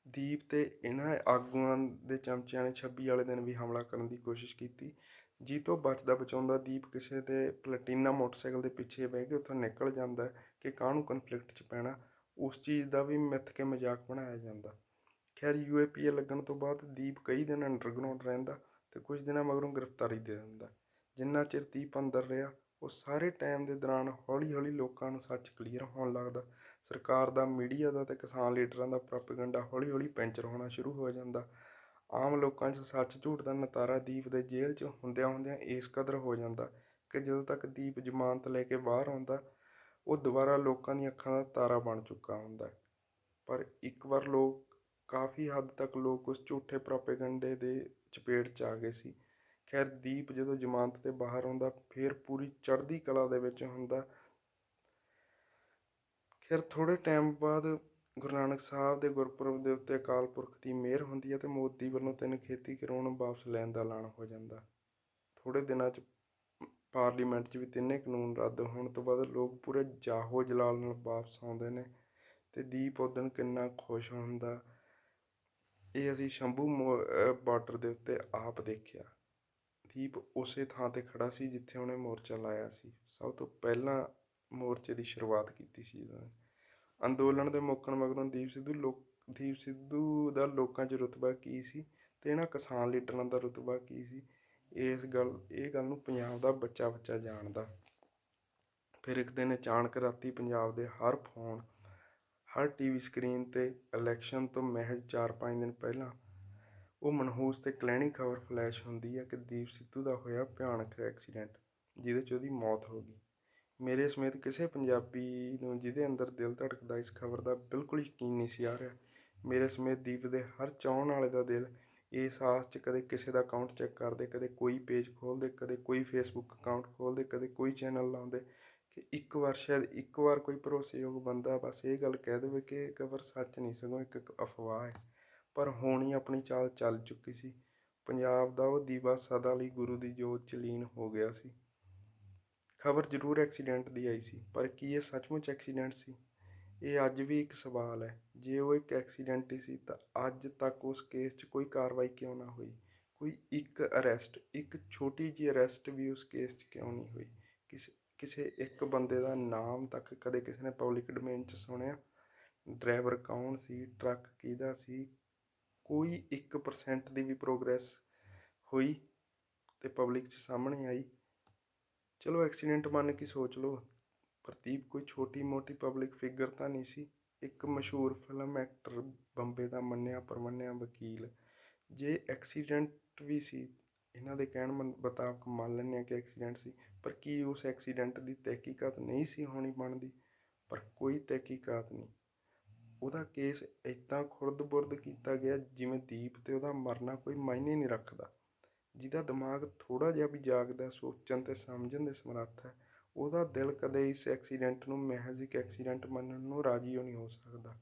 ਦੀਪ ਤੇ ਇਹਨਾਂ ਆਗੂਆਂ ਦੇ ਚਮਚਿਆਂ ਨੇ 26 ਵਾਲੇ ਦਿਨ ਵੀ ਹਮਲਾ ਕਰਨ ਦੀ ਕੋਸ਼ਿਸ਼ ਕੀਤੀ। ਜੀ ਤੋਂ ਬਚਦਾ ਬਚਾਉਂਦਾ ਦੀਪ ਕਿਸੇ ਦੇ ਪਲੈਟੀਨਾ ਮੋਟਰਸਾਈਕਲ ਦੇ ਪਿੱਛੇ ਬਹਿ ਕੇ ਉੱਥੋਂ ਨਿਕਲ ਜਾਂਦਾ ਕਿ ਕਾਹਨੂੰ ਕਨਫਲਿਕਟ 'ਚ ਪੈਣਾ, ਉਸ ਚੀਜ਼ ਦਾ ਵੀ ਮਿੱਥ ਕੇ ਮਜ਼ਾਕ ਬਣਾਇਆ ਜਾਂਦਾ। ਖੈਰ ਯੂਏਪੀਏ ਲੱਗਣ ਤੋਂ ਬਾਅਦ ਦੀਪ ਕਈ ਦਿਨ ਅੰਡਰਗਰਾਉਂਡ ਰਹਿੰਦਾ ਤੇ ਕੁਝ ਦਿਨਾਂ ਮਗਰੋਂ ਗ੍ਰਿਫਤਾਰੀ ਦੇ ਦਿੰਦਾ ਜਿੰਨਾ ਚਿਰ ਦੀਪ ਅੰਦਰ ਰਿਹਾ, ਉਹ ਸਾਰੇ ਟਾਈਮ ਦੇ ਦੌਰਾਨ ਹੌਲੀ-ਹੌਲੀ ਲੋਕਾਂ ਨੂੰ ਸੱਚ ਕਲੀਅਰ ਹੋਣ ਲੱਗਦਾ ਸਰਕਾਰ ਦਾ ਮੀਡੀਆ ਦਾ ਤੇ ਕਿਸਾਨ ਲੀਡਰਾਂ ਦਾ ਪ੍ਰੋਪੇਗੈਂਡਾ ਹੌਲੀ-ਹੌਲੀ ਪੈਂਚਰ ਹੋਣਾ ਸ਼ੁਰੂ ਹੋ ਜਾਂਦਾ ਆਮ ਲੋਕਾਂ 'ਚ ਸੱਚ ਝੂਠ ਦਾ ਨਤਾਰਾ ਦੀਪ ਦੇ ਜੇਲ੍ਹ 'ਚ ਹੁੰਦਿਆਂ ਹੁੰਦਿਆਂ ਇਸ ਕਦਰ ਹੋ ਜਾਂਦਾ ਕਿ ਜਦੋਂ ਤੱਕ ਦੀਪ ਜ਼ਮਾਨਤ ਲੈ ਕੇ ਬਾਹਰ ਆਉਂਦਾ, ਉਹ ਦੁਬਾਰਾ ਲੋਕਾਂ ਦੀਆਂ ਅੱਖਾਂ ਦਾ ਤਾਰਾ ਬਣ ਚੁੱਕਾ ਹੁੰਦਾ ਪਰ ਇੱਕ ਵਾਰ ਲੋਕ, ਕਾਫੀ ਹੱਦ ਤੱਕ ਲੋਕ ਉਸ ਝੂਠੇ ਪ੍ਰੋਪੇਗੈਂਡੇ ਦੇ ਚਪੇਟ 'ਚ ਆ ਗਏ ਸੀ। ਖੈਰ, ਦੀਪ ਜਦੋਂ ਜ਼ਮਾਨਤ ਤੇ ਬਾਹਰ ਆਉਂਦਾ, ਫਿਰ ਪੂਰੀ ਚੜ੍ਹਦੀ ਕਲਾ ਦੇ ਵਿੱਚ ਹੁੰਦਾ। ਖੈਰ ਥੋੜੇ ਟਾਈਮ ਬਾਅਦ ਗੁਰੂ ਨਾਨਕ ਸਾਹਿਬ ਦੇ ਗੁਰਪੁਰਬ ਦੇ ਉੱਤੇ ਅਕਾਲ ਪੁਰਖ ਦੀ ਮਿਹਰ ਹੁੰਦੀ ਹੈ ਤੇ ਮੋਦੀ ਵੱਲੋਂ ਤਿੰਨ ਖੇਤੀ ਕਾਨੂੰਨ ਵਾਪਸ ਲੈਣ ਦਾ ਐਲਾਨ ਹੋ ਜਾਂਦਾ। ਥੋੜੇ ਦਿਨਾਂ 'ਚ ਪਾਰਲੀਮੈਂਟ 'ਚ ਵੀ ਤਿੰਨੇ ਕਾਨੂੰਨ ਰੱਦ ਹੋਣ ਤੋਂ ਬਾਅਦ ਲੋਕ ਪੂਰੇ ਜਾਹੋ ਜਲਾਲ ਨਾਲ ਵਾਪਸ ਆਉਂਦੇ ਨੇ ਤੇ ਦੀਪ ਉਦਨ ਕਿੰਨਾ ਖੁਸ਼ ਹੁੰਦਾ। ਇਹ ਅਸੀਂ ਸ਼ੰਭੂ ਬਾਰਡਰ ਦੇ ਉੱਤੇ ਆਪ ਦੇਖਿਆ। ਦੀਪ ਉਸੇ ਥਾਂ ਤੇ ਖੜਾ ਸੀ ਜਿੱਥੇ ਉਹਨੇ ਮੋਰਚਾ ਲਾਇਆ ਸੀ। ਸਭ ਤੋਂ ਪਹਿਲਾਂ ਮੋਰਚੇ ਦੀ ਸ਼ੁਰੂਆਤ ਕੀਤੀ ਸੀ ਉਹਨੇ ਅੰਦੋਲਨ ਦੇ ਮੁੱਕਣ ਮਗਰੋਂ ਦੀਪ ਸਿੱਧੂ ਲੋਕ, ਦੀਪ ਸਿੱਧੂ ਦਾ ਲੋਕਾਂ 'ਚ ਰੁਤਬਾ ਕੀ ਸੀ ਅਤੇ ਇਹਨਾਂ ਕਿਸਾਨ ਲੀਡਰਾਂ ਦਾ ਰੁਤਬਾ ਕੀ ਸੀ? ਇਸ ਗੱਲ, ਇਹ ਗੱਲ ਨੂੰ ਪੰਜਾਬ ਦਾ ਬੱਚਾ ਬੱਚਾ ਜਾਣਦਾ। ਫਿਰ ਇੱਕ ਦਿਨ ਅਚਾਨਕ ਰਾਤੀ ਪੰਜਾਬ ਦੇ ਹਰ ਫੋਨ, ਹਰ ਟੀਵੀ ਸਕਰੀਨ ਤੇ ਇਲੈਕਸ਼ਨ ਤੋਂ ਮਹਿਜ਼ 4-5 ਦਿਨ ਪਹਿਲਾਂ ਉਹ ਮਨਹੂਸ ਤੇ ਕਲੈਣੀ ਖਬਰ ਫਲੈਸ਼ ਹੁੰਦੀ ਹੈ ਕਿ ਦੀਪ ਸਿੱਧੂ ਦਾ ਹੋਇਆ ਭਿਆਨਕ ਐਕਸੀਡੈਂਟ, ਜਿਹਦੇ 'ਚ ਉਹਦੀ ਮੌਤ ਹੋ ਗਈ। ਮੇਰੇ ਸਮੇਤ ਕਿਸੇ ਪੰਜਾਬੀ ਨੂੰ ਜਿਹਦੇ ਅੰਦਰ ਦਿਲ ਧੜਕਦਾ, ਇਸ ਖਬਰ ਦਾ ਬਿਲਕੁਲ ਯਕੀਨ ਨਹੀਂ ਸੀ ਆ ਰਿਹਾ। ਮੇਰੇ ਸਮੇਤ ਦੀਪ ਦੇ ਹਰ ਚਾਹਣ ਵਾਲੇ ਦਾ ਦਿਲ ਇਸ ਆਸ 'ਚ ਕਦੇ ਕਿਸੇ ਦਾ ਅਕਾਊਂਟ ਚੈੱਕ ਕਰਦੇ, ਕਦੇ ਕੋਈ ਪੇਜ ਖੋਲਦੇ ਕਦੇ ਕੋਈ ਫੇਸਬੁੱਕ ਅਕਾਊਂਟ ਖੋਲਦੇ ਕਦੇ ਕੋਈ ਚੈਨਲ ਲਾਉਂਦੇ ਕਿ ਇੱਕ ਵਾਰ ਸ਼ਾਇਦ ਇੱਕ ਵਾਰ ਕੋਈ ਭਰੋਸੇਯੋਗ ਬੰਦਾ ਬਸ ਇਹ ਗੱਲ ਕਹਿ ਦੇਵੇ ਕਿ ਇਹ ਖਬਰ ਸੱਚ ਨਹੀਂ, ਸਗੋਂ ਇੱਕ ਅਫਵਾਹ ਹੈ। ਪਰ ਹੁਣ ਹੀ ਆਪਣੀ ਚਾਲ ਚੱਲ ਚੁੱਕੀ ਸੀ। ਪੰਜਾਬ ਦਾ ਉਹ ਦੀਵਾ ਸਦਾ ਲਈ ਗੁਰੂ ਦੀ ਜੋਤ ਚ ਲੀਨ ਹੋ ਗਿਆ ਸੀ। ਖਬਰ ਜ਼ਰੂਰ ਐਕਸੀਡੈਂਟ ਦੀ ਆਈ ਸੀ, ਪਰ ਕੀ ਇਹ ਸੱਚਮੁੱਚ ਐਕਸੀਡੈਂਟ ਸੀ? ਇਹ ਅੱਜ ਵੀ ਇੱਕ ਸਵਾਲ ਹੈ। ਜੇ ਉਹ ਇੱਕ ਐਕਸੀਡੈਂਟ ਹੀ ਸੀ, ਤਾਂ ਅੱਜ ਤੱਕ ਉਸ ਕੇਸ 'ਚ ਕੋਈ ਕਾਰਵਾਈ ਕਿਉਂ ਨਾ ਹੋਈ? ਕੋਈ ਇੱਕ ਅਰੈਸਟ ਇੱਕ ਛੋਟੀ ਜਿਹੀ ਅਰੈਸਟ ਵੀ ਉਸ ਕੇਸ 'ਚ ਕਿਉਂ ਨਹੀਂ ਹੋਈ? ਕਿਸੇ ਕਿਸੇ ਇੱਕ ਬੰਦੇ ਦਾ ਨਾਮ ਤੱਕ ਕਦੇ ਕਿਸੇ ਨੇ ਪਬਲਿਕ ਡੋਮੇਨ 'ਚ ਸੁਣਿਆ? ਡਰਾਈਵਰ ਕੌਣ ਸੀ? ਟਰੱਕ ਕਿਹਦਾ ਸੀ? ਕੋਈ 1% ਦੀ ਵੀ ਪ੍ਰੋਗਰੈਸ ਹੋਈ ਤੇ ਪਬਲਿਕ 'ਚ ਸਾਹਮਣੇ ਆਈ? ਚਲੋ ਐਕਸੀਡੈਂਟ ਮੰਨ ਕੇ ਸੋਚ ਲਓ। ਪ੍ਰਦੀਪ ਕੋਈ ਛੋਟੀ ਮੋਟੀ ਪਬਲਿਕ ਫਿਗਰ ਤਾਂ ਨਹੀਂ ਸੀ। ਇੱਕ ਮਸ਼ਹੂਰ ਫਿਲਮ ਐਕਟਰ ਬੰਬੇ ਦਾ ਮੰਨਿਆ ਪਰਮੰਨਿਆ ਵਕੀਲ। ਜੇ ਐਕਸੀਡੈਂਟ ਵੀ ਸੀ, ਇਹਨਾਂ ਦੇ ਕਹਿਣ ਮਨ- ਮੁਤਾਬਕ ਮੰਨ ਲੈਂਦੇ ਹਾਂ ਕਿ ਐਕਸੀਡੈਂਟ ਸੀ। ਪਰ ਕੀ ਉਸ ਐਕਸੀਡੈਂਟ ਦੀ ਤਹਿਕੀਕਾਤ ਨਹੀਂ ਸੀ ਹੋਣੀ ਬਣਦੀ? ਪਰ ਕੋਈ ਤਹਿਕੀਕਾਤ ਨਹੀਂ। ਉਹਦਾ ਕੇਸ ਇਦਾਂ ਖੁਰਦ-ਬੁਰਦ ਕੀਤਾ ਗਿਆ ਜਿਵੇਂ ਦੀਪ ਤੇ ਉਹਦਾ ਮਰਨਾ ਕੋਈ ਮਾਇਨੇ ਨਹੀਂ ਰੱਖਦਾ। ਜਿਹਦਾ ਦਿਮਾਗ ਥੋੜ੍ਹਾ ਜਿਹਾ ਵੀ ਜਾਗਦਾ ਸੋਚਣ ਅਤੇ ਸਮਝਣ ਦੇ ਸਮਰੱਥ ਹੈ, ਉਹਦਾ ਦਿਲ ਕਦੇ ਇਸ ਐਕਸੀਡੈਂਟ ਨੂੰ ਮਹਿਜ਼ ਇੱਕ ਐਕਸੀਡੈਂਟ ਮੰਨਣ ਨੂੰ ਰਾਜੀ ਹੋ ਨਹੀਂ ਹੋ ਸਕਦਾ।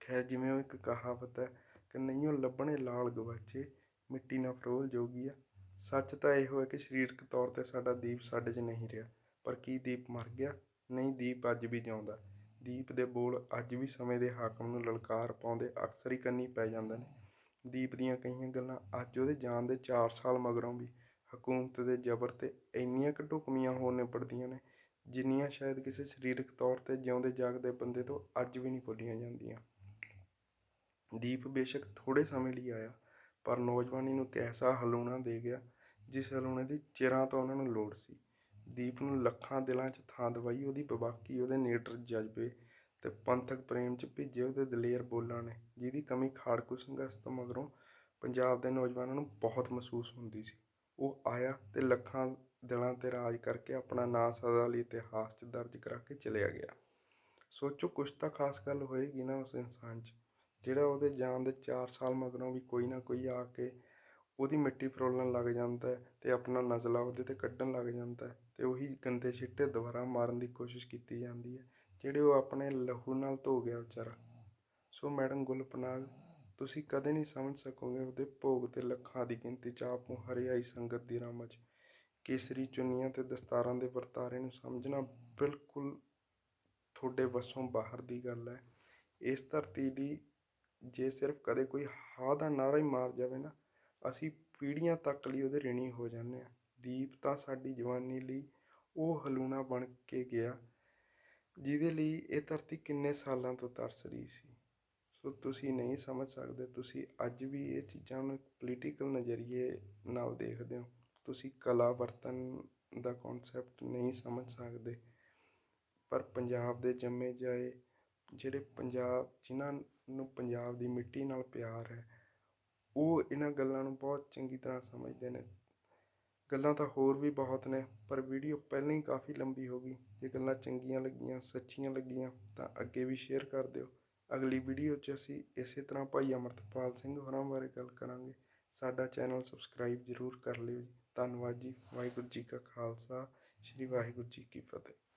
ਖੈਰ, ਜਿਵੇਂ ਉਹ ਇੱਕ ਕਹਾਵਤ ਹੈ ਕਿ ਨਹੀਂਓ ਲੱਭਣੇ ਲਾਲ ਗਵਾਚੇ, ਮਿੱਟੀ ਨਾ ਫਰੋਲ ਜੋਗੀਆ ਸੱਚ ਤਾਂ ਇਹੋ ਹੈ ਕਿ ਸਰੀਰਕ ਤੌਰ ਤੇ ਸਾਡਾ ਦੀਪ ਸਾਡੇ 'ਚ ਨਹੀਂ ਰਿਹਾ, ਪਰ ਕੀ ਦੀਪ ਮਰ ਗਿਆ? ਨਹੀਂ, ਦੀਪ ਅੱਜ ਵੀ ਜਿਉਂਦਾ। ਦੀਪ ਦੇ ਬੋਲ ਅੱਜ ਵੀ ਸਮੇਂ ਦੇ ਹਾਕਮ ਨੂੰ ਲਲਕਾਰ ਪਾਉਂਦੇ ਅਕਸਰ ਹੀ ਕੰਨੀ ਪੈ ਜਾਂਦੇ ਨੇ। ਦੀਪ ਦੀਆਂ ਕਈਆਂ ਗੱਲਾਂ ਅੱਜ ਉਹਦੇ ਜਾਣ ਦੇ 4 ਸਾਲ ਮਗਰੋਂ ਵੀ ਹਕੂਮਤ ਦੇ ਜ਼ਬਰ ਤੇ ਇੰਨੀਆਂ ਕੁ ਢੁਕਵੀਆਂ ਹੋ ਨਿਬੜਦੀਆਂ ਨੇ, ਜਿੰਨੀਆਂ ਸ਼ਾਇਦ ਕਿਸੇ ਸਰੀਰਕ ਤੌਰ ਤੇ ਜਿਉਂਦੇ ਜਾਗਦੇ ਬੰਦੇ ਤੋਂ ਅੱਜ ਵੀ ਨਹੀਂ ਭੁੱਲੀਆਂ ਜਾਂਦੀਆਂ। ਦੀਪ ਬੇਸ਼ੱਕ ਥੋੜੇ ਸਮੇਂ ਲਈ ਆਇਆ, ਪਰ ਨੌਜਵਾਨੀ ਨੂੰ ਇੱਕ ਐਸਾ ਹਲੂਣਾ ਦੇ ਗਿਆ, ਜਿਸ ਹਲੂਣੇ ਦੀ ਚਿਰਾਂ ਤੋਂ ਉਹਨਾਂ ਨੂੰ ਲੋੜ ਸੀ। ਦੀਪ ਨੂੰ ਲੱਖਾਂ ਦਿਲਾਂ 'ਚ ਥਾਂ ਦਵਾਈ, ਉਹਦੀ ਬਵਾਕੀ, ਉਹਦੇ ਨੀਡਰ ਜਜ਼ਬੇ ਤੇ ਪੰਥਕ ਪ੍ਰੇਮ 'ਚ ਭਿੱਜੇ ਉਹਦੇ ਦਲੇਰ ਬੋਲਾਂ ਨੇ, ਜਿਹਦੀ ਕਮੀ ਖਾੜਕੂ ਸੰਘਰਸ਼ ਤੋਂ ਮਗਰੋਂ ਪੰਜਾਬ ਦੇ ਨੌਜਵਾਨਾਂ ਨੂੰ ਬਹੁਤ ਮਹਿਸੂਸ ਹੁੰਦੀ ਸੀ। ਉਹ ਆਇਆ ਤੇ ਲੱਖਾਂ ਦਿਲਾਂ ਤੇ ਰਾਜ ਕਰਕੇ ਆਪਣਾ ਨਾਂ ਸਦਾ ਲਈ ਇਤਿਹਾਸ 'ਚ ਦਰਜ ਕਰਾ ਕੇ ਚਲਿਆ ਗਿਆ। ਸੋਚੋ ਕੁਛ ਤਾਂ ਖਾਸ ਗੱਲ ਹੋਏਗੀ ਨਾ ਉਸ ਇਨਸਾਨ 'ਚ, ਜਿਹੜਾ ਉਹਦੇ ਜਾਣ ਦੇ 4 ਸਾਲ ਮਗਰੋਂ ਵੀ ਕੋਈ ਨਾ ਕੋਈ ਆ ਕੇ ਉਹਦੀ ਮਿੱਟੀ ਫਰੋਲਣ ਲੱਗ ਜਾਂਦਾ ਹੈ ਤੇ ਆਪਣਾ ਨਜ਼ਲਾ ਉਹਦੇ ਤੇ ਕੱਢਣ ਲੱਗ ਜਾਂਦਾ ਹੈ ਤੇ ਉਹੀ ਗੰਦੇ ਛਿੱਟੇ ਦੁਬਾਰਾ ਮਾਰਨ ਦੀ ਕੋਸ਼ਿਸ਼ ਕੀਤੀ ਜਾਂਦੀ ਹੈ। ਜਿਹੜੇ ਉਹ ਆਪਣੇ ਲਹੂ ਨਾਲ ਧੋ ਗਿਆ ਵਿਚਾਰਾ। ਸੋ ਮੈਡਮ ਗੁਲਪਨਾਗ ਤੁਸੀਂ ਕਦੇ ਨਹੀਂ ਸਮਝ ਸਕੋਗੇ ਉਹਦੇ ਭੋਗ ਤੇ ਲੱਖਾਂ ਦੀ ਗਿਣਤੀ ਚ ਆਪ ਨੂੰ ਹਰਿਆਈ ਸੰਗਤ ਦੀ ਰਮਜ ਕੇਸਰੀ ਚੁੰਨੀਆਂ ਤੇ ਦਸਤਾਰਾਂ ਦੇ ਵਰਤਾਰੇ ਨੂੰ ਸਮਝਣਾ ਬਿਲਕੁਲ ਤੁਹਾਡੇ ਵੱਸੋਂ ਬਾਹਰ ਦੀ ਗੱਲ ਹੈ। ਇਸ ਧਰਤੀ ਦੀ ਜੇ ਸਿਰਫ ਕਦੇ ਕੋਈ ਹਾ ਦਾ ਨਾਰਾ ਹੀ ਮਾਰ ਜਾਵੇ ਨਾ, ਅਸੀਂ ਪੀੜ੍ਹੀਆਂ ਤੱਕ ਲਈ ਉਹਦੇ ਰਿਣੀ ਹੋ ਜਾਂਦੇ ਹਾਂ। ਦੀਪ ਤਾਂ ਸਾਡੀ ਜਵਾਨੀ ਲਈ ਉਹ ਹਲੂਣਾ ਬਣ ਕੇ ਗਿਆ। ਜਿਹਦੇ ਲਈ ਇਹ ਧਰਤੀ ਕਿੰਨੇ ਸਾਲਾਂ ਤੋਂ ਤਰਸ ਰਹੀ ਸੀ। ਸੋ ਤੁਸੀਂ ਨਹੀਂ ਸਮਝ ਸਕਦੇ, ਤੁਸੀਂ ਅੱਜ ਵੀ ਇਹ ਚੀਜ਼ਾਂ ਨੂੰ ਪੋਲੀਟੀਕਲ ਨਜ਼ਰੀਏ ਨਾਲ ਦੇਖਦੇ ਹੋ। ਤੁਸੀਂ ਕਲਾ ਵਰਤਨ ਦਾ ਕਨਸੈਪਟ ਨਹੀਂ ਸਮਝ ਸਕਦੇ। ਪਰ ਪੰਜਾਬ ਦੇ ਜੰਮੇ ਜਾਏ, ਜਿਹੜੇ ਪੰਜਾਬ, ਜਿਨ੍ਹਾਂ ਨੂੰ ਪੰਜਾਬ ਦੀ ਮਿੱਟੀ ਨਾਲ ਪਿਆਰ ਹੈ, ਉਹ ਇਹਨਾਂ ਗੱਲਾਂ ਨੂੰ ਬਹੁਤ ਚੰਗੀ ਤਰ੍ਹਾਂ ਸਮਝਦੇ ਨੇ। ਗੱਲਾਂ ਤਾਂ ਹੋਰ ਵੀ ਬਹੁਤ ਨੇ, ਪਰ ਵੀਡੀਓ ਪਹਿਲਾਂ ਹੀ ਕਾਫੀ ਲੰਬੀ ਹੋ ਗਈ। ਜੇ ਗੱਲਾਂ ਚੰਗੀਆਂ ਲੱਗੀਆਂ, ਸੱਚੀਆਂ ਲੱਗੀਆਂ, ਤਾਂ ਅੱਗੇ ਵੀ ਸ਼ੇਅਰ ਕਰ ਦਿਓ। ਅਗਲੀ ਵੀਡੀਓ 'ਚ ਅਸੀਂ ਇਸੇ ਤਰ੍ਹਾਂ ਭਾਈ ਅਮਰਤਪਾਲ ਸਿੰਘ ਹੋਰਾਂ ਬਾਰੇ ਗੱਲ ਕਰਾਂਗੇ। ਸਾਡਾ ਚੈਨਲ ਸਬਸਕ੍ਰਾਈਬ ਜ਼ਰੂਰ ਕਰ ਲਿਓ ਜੀ। ਧੰਨਵਾਦ ਜੀ। ਵਾਹਿਗੁਰੂ ਜੀ ਕਾ ਖਾਲਸਾ। ਸ੍ਰੀ ਵਾਹਿਗੁਰੂ ਜੀ ਕੀ ਫਤਿਹ।